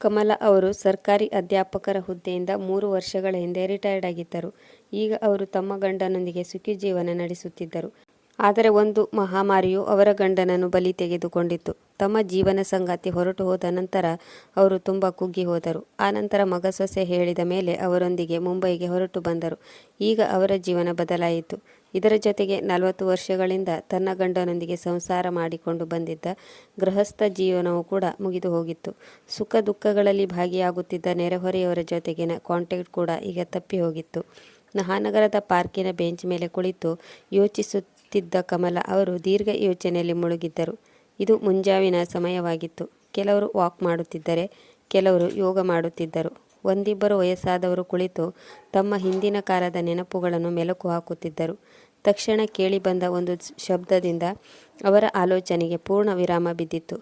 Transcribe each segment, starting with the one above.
ಕಮಲ ಅವರು ಸರ್ಕಾರಿ ಅಧ್ಯಾಪಕರ ಹುದ್ದೆಯಿಂದ ಮೂರು ವರ್ಷಗಳ ಹಿಂದೆ ರಿಟೈರ್ಡ್ ಆಗಿದ್ದರು. ಈಗ ಅವರು ತಮ್ಮ ಗಂಡನೊಂದಿಗೆ ಸುಖಿ ಜೀವನ ನಡೆಸುತ್ತಿದ್ದರು. ಆದರೆ ಒಂದು ಮಹಾಮಾರಿಯು ಅವರ ಗಂಡನನ್ನು ಬಲಿ ತೆಗೆದುಕೊಂಡಿತ್ತು ತಮ್ಮ ಜೀವನ ಸಂಗಾತಿ ಹೊರಟು ಹೋದ ನಂತರ ಅವರು ತುಂಬ ಕುಗ್ಗಿ ಹೋದರು. ಆನಂತರ ಮಗ ಸೊಸೆ ಹೇಳಿದ ಮೇಲೆ ಅವರೊಂದಿಗೆ ಮುಂಬೈಗೆ ಹೊರಟು ಬಂದರು. ಈಗ ಅವರ ಜೀವನ ಬದಲಾಯಿತು. ಇದರ ಜೊತೆಗೆ ನಲವತ್ತು ವರ್ಷಗಳಿಂದ ತನ್ನ ಗಂಡನೊಂದಿಗೆ ಸಂಸಾರ ಮಾಡಿಕೊಂಡು ಬಂದಿದ್ದ ಗೃಹಸ್ಥ ಜೀವನವು ಕೂಡ ಮುಗಿದು ಹೋಗಿತ್ತು. ಸುಖ ದುಃಖಗಳಲ್ಲಿ ಭಾಗಿಯಾಗುತ್ತಿದ್ದ ನೆರೆಹೊರೆಯವರ ಜೊತೆಗಿನ ಕಾಂಟ್ಯಾಕ್ಟ್ ಕೂಡ ಈಗ ತಪ್ಪಿ ಹೋಗಿತ್ತು. ಮಹಾನಗರದ ಪಾರ್ಕಿನ ಬೆಂಚ್ ಮೇಲೆ ಕುಳಿತು ಯೋಚಿಸುತ್ತಿದ್ದ ಕಮಲ ಅವರು ದೀರ್ಘ ಯೋಚನೆಯಲ್ಲಿ ಮುಳುಗಿದ್ದರು. ಇದು ಮುಂಜಾವಿನ ಸಮಯವಾಗಿತ್ತು. ಕೆಲವರು ವಾಕ್ ಮಾಡುತ್ತಿದ್ದರೆ, ಕೆಲವರು ಯೋಗ ಮಾಡುತ್ತಿದ್ದರು. ಒಂದಿಬ್ಬರು ವಯಸ್ಸಾದವರು ಕುಳಿತು ತಮ್ಮ ಹಿಂದಿನ ಕಾಲದ ನೆನಪುಗಳನ್ನು ಮೆಲುಕು ಹಾಕುತ್ತಿದ್ದರು. ತಕ್ಷಣ ಕೇಳಿಬಂದ ಒಂದು ಶಬ್ದದಿಂದ ಅವರ ಆಲೋಚನೆಗೆ ಪೂರ್ಣ ವಿರಾಮ ಬಿದ್ದಿತು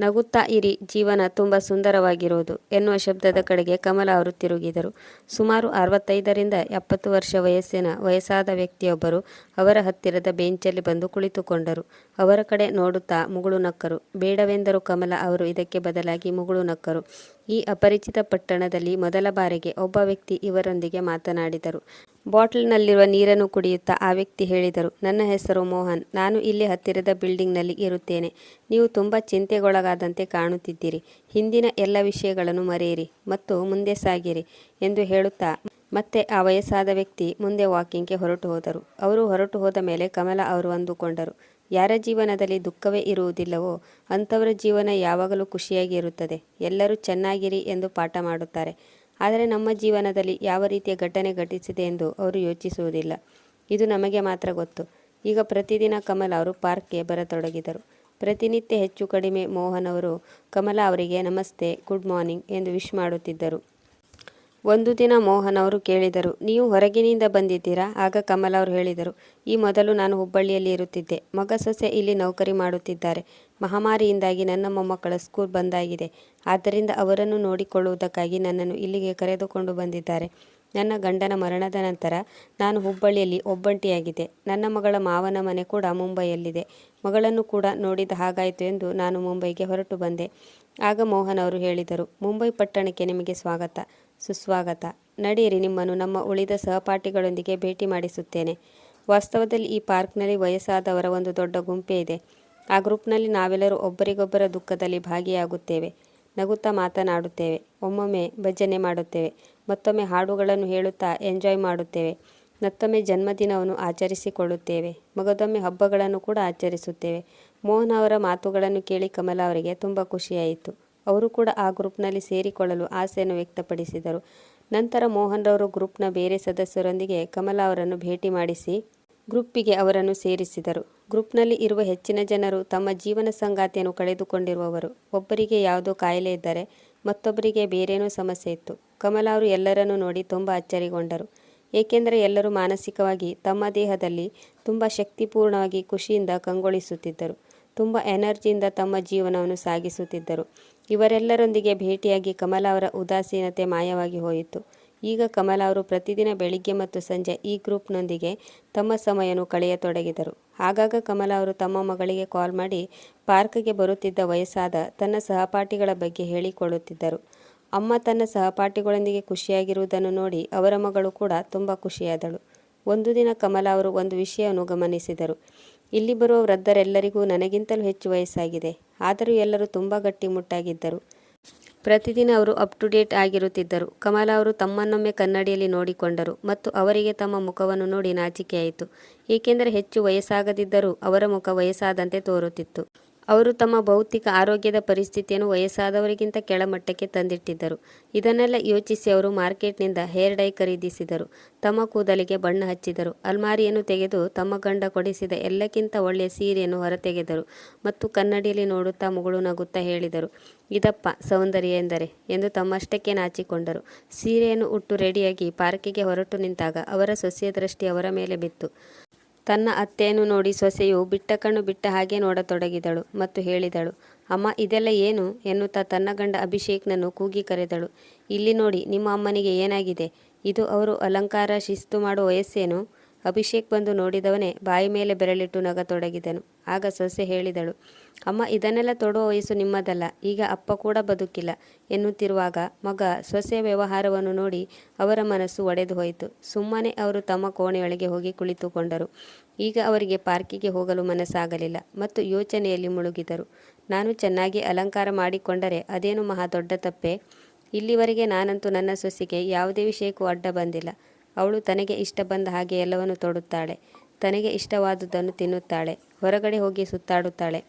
ನಗುತ್ತಾ ಇರಿ, ಜೀವನ ತುಂಬ ಸುಂದರವಾಗಿರುವುದು ಎನ್ನುವ ಶಬ್ದದ ಕಡೆಗೆ ಕಮಲ ಅವರು ತಿರುಗಿದರು. ಸುಮಾರು ಅರವತ್ತೈದರಿಂದ ಎಪ್ಪತ್ತು ವರ್ಷ ವಯಸ್ಸಿನ ವಯಸ್ಸಾದ ವ್ಯಕ್ತಿಯೊಬ್ಬರು ಅವರ ಹತ್ತಿರದ ಬೆಂಚಲ್ಲಿ ಬಂದು ಕುಳಿತುಕೊಂಡರು. ಅವರ ಕಡೆ ನೋಡುತ್ತಾ ಮುಗುಳು ನಕ್ಕರು. ಬೇಡವೆಂದರು ಕಮಲ ಅವರು ಇದಕ್ಕೆ ಬದಲಾಗಿ ಮುಗುಳು ನಕ್ಕರು. ಈ ಅಪರಿಚಿತ ಪಟ್ಟಣದಲ್ಲಿ ಮೊದಲ ಬಾರಿಗೆ ಒಬ್ಬ ವ್ಯಕ್ತಿ ಇವರೊಂದಿಗೆ ಮಾತನಾಡಿದರು. ಬಾಟ್ಲ್ನಲ್ಲಿರುವ ನೀರನ್ನು ಕುಡಿಯುತ್ತಾ ಆ ವ್ಯಕ್ತಿ ಹೇಳಿದರು, ನನ್ನ ಹೆಸರು ಮೋಹನ್. ನಾನು ಇಲ್ಲಿ ಹತ್ತಿರದ ಬಿಲ್ಡಿಂಗ್ನಲ್ಲಿ ಇರುತ್ತೇನೆ. ನೀವು ತುಂಬ ಚಿಂತೆಗೊಳಗಾದಂತೆ ಕಾಣುತ್ತಿದ್ದೀರಿ. ಹಿಂದಿನ ಎಲ್ಲ ವಿಷಯಗಳನ್ನು ಮರೆಯಿರಿ ಮತ್ತು ಮುಂದೆ ಸಾಗಿರಿ ಎಂದು ಹೇಳುತ್ತಾ ಮತ್ತೆ ಆ ವಯಸ್ಸಾದ ವ್ಯಕ್ತಿ ಮುಂದೆ ವಾಕಿಂಗ್ಗೆ ಹೊರಟು ಹೋದರು. ಅವರು ಹೊರಟು ಹೋದ ಮೇಲೆ ಕಮಲ ಅವರು ಅಂದುಕೊಂಡರು ಯಾರ ಜೀವನದಲ್ಲಿ ದುಃಖವೇ ಇರುವುದಿಲ್ಲವೋ ಅಂಥವರ ಜೀವನ ಯಾವಾಗಲೂ ಖುಷಿಯಾಗಿ ಇರುತ್ತದೆ. ಎಲ್ಲರೂ ಚೆನ್ನಾಗಿರಿ ಎಂದು ಪಾಠ ಮಾಡುತ್ತಾರೆ. ಆದರೆ ನಮ್ಮ ಜೀವನದಲ್ಲಿ ಯಾವ ರೀತಿಯ ಘಟನೆ ಘಟಿಸಿದೆ ಎಂದು ಅವರು ಯೋಚಿಸುವುದಿಲ್ಲ. ಇದು ನಮಗೆ ಮಾತ್ರ ಗೊತ್ತು. ಈಗ ಪ್ರತಿದಿನ ಕಮಲ ಅವರು ಪಾರ್ಕ್ಗೆ ಬರತೊಡಗಿದರು. ಪ್ರತಿನಿತ್ಯ ಹೆಚ್ಚು ಕಡಿಮೆ ಮೋಹನ್ ಅವರು, ಕಮಲ ಅವರಿಗೆ ನಮಸ್ತೆ, ಗುಡ್ ಮಾರ್ನಿಂಗ್ ಎಂದು ವಿಶ್ ಮಾಡುತ್ತಿದ್ದರು. ಒಂದು ದಿನ ಮೋಹನ್ ಅವರು ಕೇಳಿದರು, ನೀವು ಹೊರಗಿನಿಂದ ಬಂದಿದ್ದೀರಾ? ಆಗ ಕಮಲ್ ಅವರು ಹೇಳಿದರು, ಈ ಮೊದಲು ನಾನು ಹುಬ್ಬಳ್ಳಿಯಲ್ಲಿ ಇರುತ್ತಿದ್ದೆ. ಮಗ ಸೊಸೆ ಇಲ್ಲಿ ನೌಕರಿ ಮಾಡುತ್ತಿದ್ದಾರೆ. ಮಹಾಮಾರಿಯಿಂದಾಗಿ ನನ್ನ ಮೊಮ್ಮಕ್ಕಳ ಸ್ಕೂಲ್ ಬಂದಾಗಿದೆ ಆದ್ದರಿಂದ ಅವರನ್ನು ನೋಡಿಕೊಳ್ಳುವುದಕ್ಕಾಗಿ ನನ್ನನ್ನು ಇಲ್ಲಿಗೆ ಕರೆದುಕೊಂಡು ಬಂದಿದ್ದಾರೆ. ನನ್ನ ಗಂಡನ ಮರಣದ ನಂತರ ನಾನು ಹುಬ್ಬಳ್ಳಿಯಲ್ಲಿ ಒಬ್ಬಂಟಿಯಾಗಿದೆ. ನನ್ನ ಮಗಳ ಮಾವನ ಮನೆ ಕೂಡ ಮುಂಬೈಯಲ್ಲಿದೆ. ಮಗಳನ್ನು ಕೂಡ ನೋಡಿದ ಹಾಗಾಯಿತು ಎಂದು ನಾನು ಮುಂಬೈಗೆ ಹೊರಟು ಬಂದೆ. ಆಗ ಮೋಹನ್ ಅವರು ಹೇಳಿದರು, ಮುಂಬೈ ಪಟ್ಟಣಕ್ಕೆ ನಿಮಗೆ ಸ್ವಾಗತ. ಸುಸ್ವಾಗತ. ನಡೆಯಿರಿ, ನಿಮ್ಮನ್ನು ನಮ್ಮ ಉಳಿದ ಸಹಪಾಠಿಗಳೊಂದಿಗೆ ಭೇಟಿ ಮಾಡಿಸುತ್ತೇನೆ. ವಾಸ್ತವದಲ್ಲಿ ಈ ಪಾರ್ಕ್ನಲ್ಲಿ ವಯಸ್ಸಾದವರ ಒಂದು ದೊಡ್ಡ ಗುಂಪೇ ಇದೆ. ಆ ಗ್ರೂಪ್ನಲ್ಲಿ ನಾವೆಲ್ಲರೂ ಒಬ್ಬರಿಗೊಬ್ಬರ ದುಃಖದಲ್ಲಿ ಭಾಗಿಯಾಗುತ್ತೇವೆ. ನಗುತ್ತಾ ಮಾತನಾಡುತ್ತೇವೆ. ಒಮ್ಮೊಮ್ಮೆ ಭಜನೆ ಮಾಡುತ್ತೇವೆ. ಮತ್ತೊಮ್ಮೆ ಹಾಡುಗಳನ್ನು ಹೇಳುತ್ತಾ ಎಂಜಾಯ್ ಮಾಡುತ್ತೇವೆ. ಮತ್ತೊಮ್ಮೆ ಜನ್ಮದಿನವನ್ನು ಆಚರಿಸಿಕೊಳ್ಳುತ್ತೇವೆ. ಮಗದೊಮ್ಮೆ ಹಬ್ಬಗಳನ್ನು ಕೂಡ ಆಚರಿಸುತ್ತೇವೆ. ಮೋಹನ್ ಅವರ ಮಾತುಗಳನ್ನು ಕೇಳಿ ಕಮಲ ಅವರಿಗೆ ತುಂಬ ಖುಷಿಯಾಯಿತು. ಅವರು ಕೂಡ ಆ ಗ್ರೂಪ್ನಲ್ಲಿ ಸೇರಿಕೊಳ್ಳಲು ಆಸೆಯನ್ನು ವ್ಯಕ್ತಪಡಿಸಿದರು. ನಂತರ ಮೋಹನ್ ರವರು ಗ್ರೂಪ್ನ ಬೇರೆ ಸದಸ್ಯರೊಂದಿಗೆ ಕಮಲಾ ಅವರನ್ನು ಭೇಟಿ ಮಾಡಿಸಿ ಗ್ರೂಪ್ಪಿಗೆ ಅವರನ್ನು ಸೇರಿಸಿದರು. ಗ್ರೂಪ್ನಲ್ಲಿ ಇರುವ ಹೆಚ್ಚಿನ ಜನರು ತಮ್ಮ ಜೀವನ ಸಂಗಾತಿಯನ್ನು ಕಳೆದುಕೊಂಡಿರುವವರು. ಒಬ್ಬರಿಗೆ ಯಾವುದೋ ಕಾಯಿಲೆ ಇದ್ದರೆ ಮತ್ತೊಬ್ಬರಿಗೆ ಬೇರೇನೋ ಸಮಸ್ಯೆ ಇತ್ತು. ಕಮಲಾ ಅವರು ಎಲ್ಲರನ್ನೂ ನೋಡಿ ತುಂಬ ಅಚ್ಚರಿಗೊಂಡರು. ಏಕೆಂದರೆ ಎಲ್ಲರೂ ಮಾನಸಿಕವಾಗಿ ತಮ್ಮ ದೇಹದಲ್ಲಿ ತುಂಬ ಶಕ್ತಿಪೂರ್ಣವಾಗಿ ಖುಷಿಯಿಂದ ಕಂಗೊಳಿಸುತ್ತಿದ್ದರು. ತುಂಬ ಎನರ್ಜಿಯಿಂದ ತಮ್ಮ ಜೀವನವನ್ನು ಸಾಗಿಸುತ್ತಿದ್ದರು. ಇವರೆಲ್ಲರೊಂದಿಗೆ ಭೇಟಿಯಾಗಿ ಕಮಲ ಅವರ ಉದಾಸೀನತೆ ಮಾಯವಾಗಿ ಹೋಯಿತು. ಈಗ ಕಮಲ ಅವರು ಪ್ರತಿದಿನ ಬೆಳಿಗ್ಗೆ ಮತ್ತು ಸಂಜೆ ಈ ಗ್ರೂಪ್ನೊಂದಿಗೆ ತಮ್ಮ ಸಮಯವನ್ನು ಕಳೆಯತೊಡಗಿದರು. ಆಗಾಗ ಕಮಲ ಅವರು ತಮ್ಮ ಮಗಳಿಗೆ ಕಾಲ್ ಮಾಡಿ ಪಾರ್ಕ್ಗೆ ಬರುತ್ತಿದ್ದ ವಯಸ್ಸಾದ ತನ್ನ ಸಹಪಾಠಿಗಳ ಬಗ್ಗೆ ಹೇಳಿಕೊಳ್ಳುತ್ತಿದ್ದರು ಅಮ್ಮ ತನ್ನ ಸಹಪಾಠಿಗಳೊಂದಿಗೆ ಖುಷಿಯಾಗಿರುವುದನ್ನು ನೋಡಿ ಅವರ ಮಗಳು ಕೂಡ ತುಂಬ ಖುಷಿಯಾದಳು. ಒಂದು ದಿನ ಕಮಲ ಅವರು ಒಂದು ವಿಷಯವನ್ನು ಗಮನಿಸಿದರು. ಇಲ್ಲಿ ಬರುವ ವೃದ್ಧರೆಲ್ಲರಿಗೂ ನನಗಿಂತಲೂ ಹೆಚ್ಚು ವಯಸ್ಸಾಗಿದೆ. ಆದರೂ ಎಲ್ಲರೂ ತುಂಬ ಗಟ್ಟಿಮುಟ್ಟಾಗಿದ್ದರು. ಪ್ರತಿದಿನ ಅವರು ಅಪ್ ಟು ಡೇಟ್ ಆಗಿರುತ್ತಿದ್ದರು. ಕಮಲ ಅವರು ತಮ್ಮನ್ನೊಮ್ಮೆ ಕನ್ನಡಿಯಲ್ಲಿ ನೋಡಿಕೊಂಡರು ಮತ್ತು ಅವರಿಗೆ ತಮ್ಮ ಮುಖವನ್ನು ನೋಡಿ ನಾಚಿಕೆಯಾಯಿತು. ಏಕೆಂದರೆ ಹೆಚ್ಚು ವಯಸ್ಸಾಗದಿದ್ದರೂ ಅವರ ಮುಖ ವಯಸ್ಸಾದಂತೆ ತೋರುತ್ತಿತ್ತು. ಅವರು ತಮ್ಮ ಭೌತಿಕ ಆರೋಗ್ಯದ ಪರಿಸ್ಥಿತಿಯನ್ನು ವಯಸ್ಸಾದವರಿಗಿಂತ ಕೆಳಮಟ್ಟಕ್ಕೆ ತಂದಿಟ್ಟಿದ್ದರು. ಇದನ್ನೆಲ್ಲ ಯೋಚಿಸಿ ಅವರು ಮಾರ್ಕೆಟ್ನಿಂದ ಹೇರ್ ಡೈ ಖರೀದಿಸಿದರು. ತಮ್ಮ ಕೂದಲಿಗೆ ಬಣ್ಣ ಹಚ್ಚಿದರು. ಅಲ್ಮಾರಿಯನ್ನು ತೆಗೆದು ತಮ್ಮ ಗಂಡ ಕೊಡಿಸಿದ ಎಲ್ಲಕ್ಕಿಂತ ಒಳ್ಳೆಯ ಸೀರೆಯನ್ನು ಹೊರತೆಗೆದರು ಮತ್ತು ಕನ್ನಡಿಯಲ್ಲಿ ನೋಡುತ್ತಾ ಮುಗುಳು ನಗುತ್ತಾ ಹೇಳಿದರು, ಇದಪ್ಪ, ಸೌಂದರ್ಯ ಎಂದರೆ? ಎಂದು ತಮ್ಮಷ್ಟಕ್ಕೆ ನಾಚಿಕೊಂಡರು. ಸೀರೆಯನ್ನು ಉಟ್ಟು ರೆಡಿಯಾಗಿ ಪಾರ್ಕಿಗೆ ಹೊರಟು ನಿಂತಾಗ ಅವರ ಸೊಸೆಯ ದೃಷ್ಟಿ ಅವರ ಮೇಲೆ ಬಿತ್ತು. ತನ್ನ ಅತ್ತೆಯನ್ನು ನೋಡಿ ಸೊಸೆಯು ಬಿಟ್ಟ ಕಣ್ಣು ಬಿಟ್ಟ ಹಾಗೆ ನೋಡತೊಡಗಿದಳು ಮತ್ತು ಹೇಳಿದಳು, ಅಮ್ಮ, ಇದೆಲ್ಲ ಏನು? ಎನ್ನುತ್ತಾ ತನ್ನ ಗಂಡ ಅಭಿಷೇಕ್ನನ್ನು ಕೂಗಿ ಕರೆದಳು, ಇಲ್ಲಿ ನೋಡಿ, ನಿಮ್ಮ ಅಮ್ಮನಿಗೆ ಏನಾಗಿದೆ? ಇದು ಅವರು ಅಲಂಕಾರ ಶಿಸ್ತು ಮಾಡುವ ವಯಸ್ಸೇನು? ಅಭಿಷೇಕ್ ಬಂದು ನೋಡಿದವನೇ ಬಾಯಿ ಮೇಲೆ ಬೆರಳಿಟ್ಟು ನಗತೊಡಗಿದನು. ಆಗ ಸೊಸೆ ಹೇಳಿದಳು, ಅಮ್ಮ, ಇದನ್ನೆಲ್ಲ ತೊಡುವ ವಯಸ್ಸು ನಿಮ್ಮದಲ್ಲ, ಈಗ ಅಪ್ಪ ಕೂಡ ಬದುಕಿಲ್ಲ ಎನ್ನುತ್ತಿರುವಾಗ ಮಗ ಸೊಸೆಯ ವ್ಯವಹಾರವನ್ನು ನೋಡಿ ಅವರ ಮನಸ್ಸು ಒಡೆದು ಹೋಯಿತು. ಸುಮ್ಮನೆ ಅವರು ತಮ್ಮ ಕೋಣೆಯೊಳಗೆ ಹೋಗಿ ಕುಳಿತುಕೊಂಡರು. ಈಗ ಅವರಿಗೆ ಪಾರ್ಕಿಗೆ ಹೋಗಲು ಮನಸ್ಸಾಗಲಿಲ್ಲ ಮತ್ತು ಯೋಚನೆಯಲ್ಲಿ ಮುಳುಗಿದರು. ನಾನು ಚೆನ್ನಾಗಿ ಅಲಂಕಾರ ಮಾಡಿಕೊಂಡರೆ ಅದೇನು ಮಹಾ ದೊಡ್ಡ ತಪ್ಪೆ? ಇಲ್ಲಿವರೆಗೆ ನಾನಂತೂ ನನ್ನ ಸೊಸೆಗೆ ಯಾವುದೇ ವಿಷಯಕ್ಕೂ ಅಡ್ಡ ಬಂದಿಲ್ಲ. ಅವಳು ತನಗೆ ಇಷ್ಟ ಬಂದ ಹಾಗೆ ಎಲ್ಲವನ್ನು ತೊಡುತ್ತಾಳೆ. ತನಗೆ ಇಷ್ಟವಾದುದನ್ನು ತಿನ್ನುತ್ತಾಳೆ. ಹೊರಗಡೆ ಹೋಗಿ ಸುತ್ತಾಡುತ್ತಾಳೆ.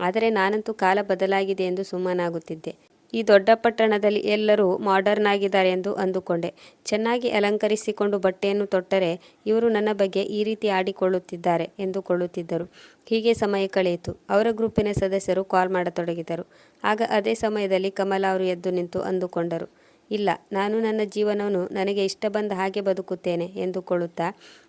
ಆದರೆ ನಾನಂತೂ ಕಾಲ ಬದಲಾಗಿದೆ ಎಂದು ಸುಮ್ಮನಾಗುತ್ತಿದ್ದೆ. ಈ ದೊಡ್ಡ ಪಟ್ಟಣದಲ್ಲಿ ಎಲ್ಲರೂ ಮಾಡರ್ನ್ ಆಗಿದ್ದಾರೆ ಎಂದು ಅಂದುಕೊಂಡೆ. ಚೆನ್ನಾಗಿ ಅಲಂಕರಿಸಿಕೊಂಡು ಬಟ್ಟೆಯನ್ನು ತೊಟ್ಟರೆ ಇವರು ನನ್ನ ಬಗ್ಗೆ ಈ ರೀತಿ ಆಡಿಕೊಳ್ಳುತ್ತಿದ್ದಾರೆ ಎಂದುಕೊಳ್ಳುತ್ತಿದ್ದರು ಹೀಗೆ ಸಮಯ ಕಳೆಯಿತು. ಅವರ ಗ್ರೂಪಿನ ಸದಸ್ಯರು ಕಾಲ್ ಮಾಡತೊಡಗಿದರು. ಆಗ ಅದೇ ಸಮಯದಲ್ಲಿ ಕಮಲ ಅವರು ಎದ್ದು ನಿಂತು ಅಂದುಕೊಂಡರು. ಇಲ್ಲ, ನಾನು ನನ್ನ ಜೀವನವನ್ನು ನನಗೆ ಇಷ್ಟ ಬಂದ ಹಾಗೆ ಬದುಕುತ್ತೇನೆ ಎಂದುಕೊಳ್ಳುತ್ತಾ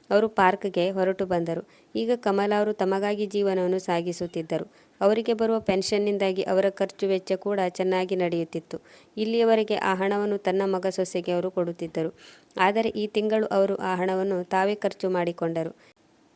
ಅವರು ಪಾರ್ಕ್ಗೆ ಹೊರಟು ಬಂದರು. ಈಗ ಕಮಲ ಅವರು ತಮಗಾಗಿ ಜೀವನವನ್ನು ಸಾಗಿಸುತ್ತಿದ್ದರು. ಅವರಿಗೆ ಬರುವ ಪೆನ್ಷನ್ನಿಂದಾಗಿ ಅವರ ಖರ್ಚು ವೆಚ್ಚ ಕೂಡ ಚೆನ್ನಾಗಿ ನಡೆಯುತ್ತಿತ್ತು. ಇಲ್ಲಿಯವರೆಗೆ ಆ ಹಣವನ್ನು ತನ್ನ ಮಗ ಸೊಸೆಗೆ ಅವರು ಕೊಡುತ್ತಿದ್ದರು. ಆದರೆ ಈ ತಿಂಗಳು ಅವರು ಆ ಹಣವನ್ನು ತಾವೇ ಖರ್ಚು ಮಾಡಿಕೊಂಡರು.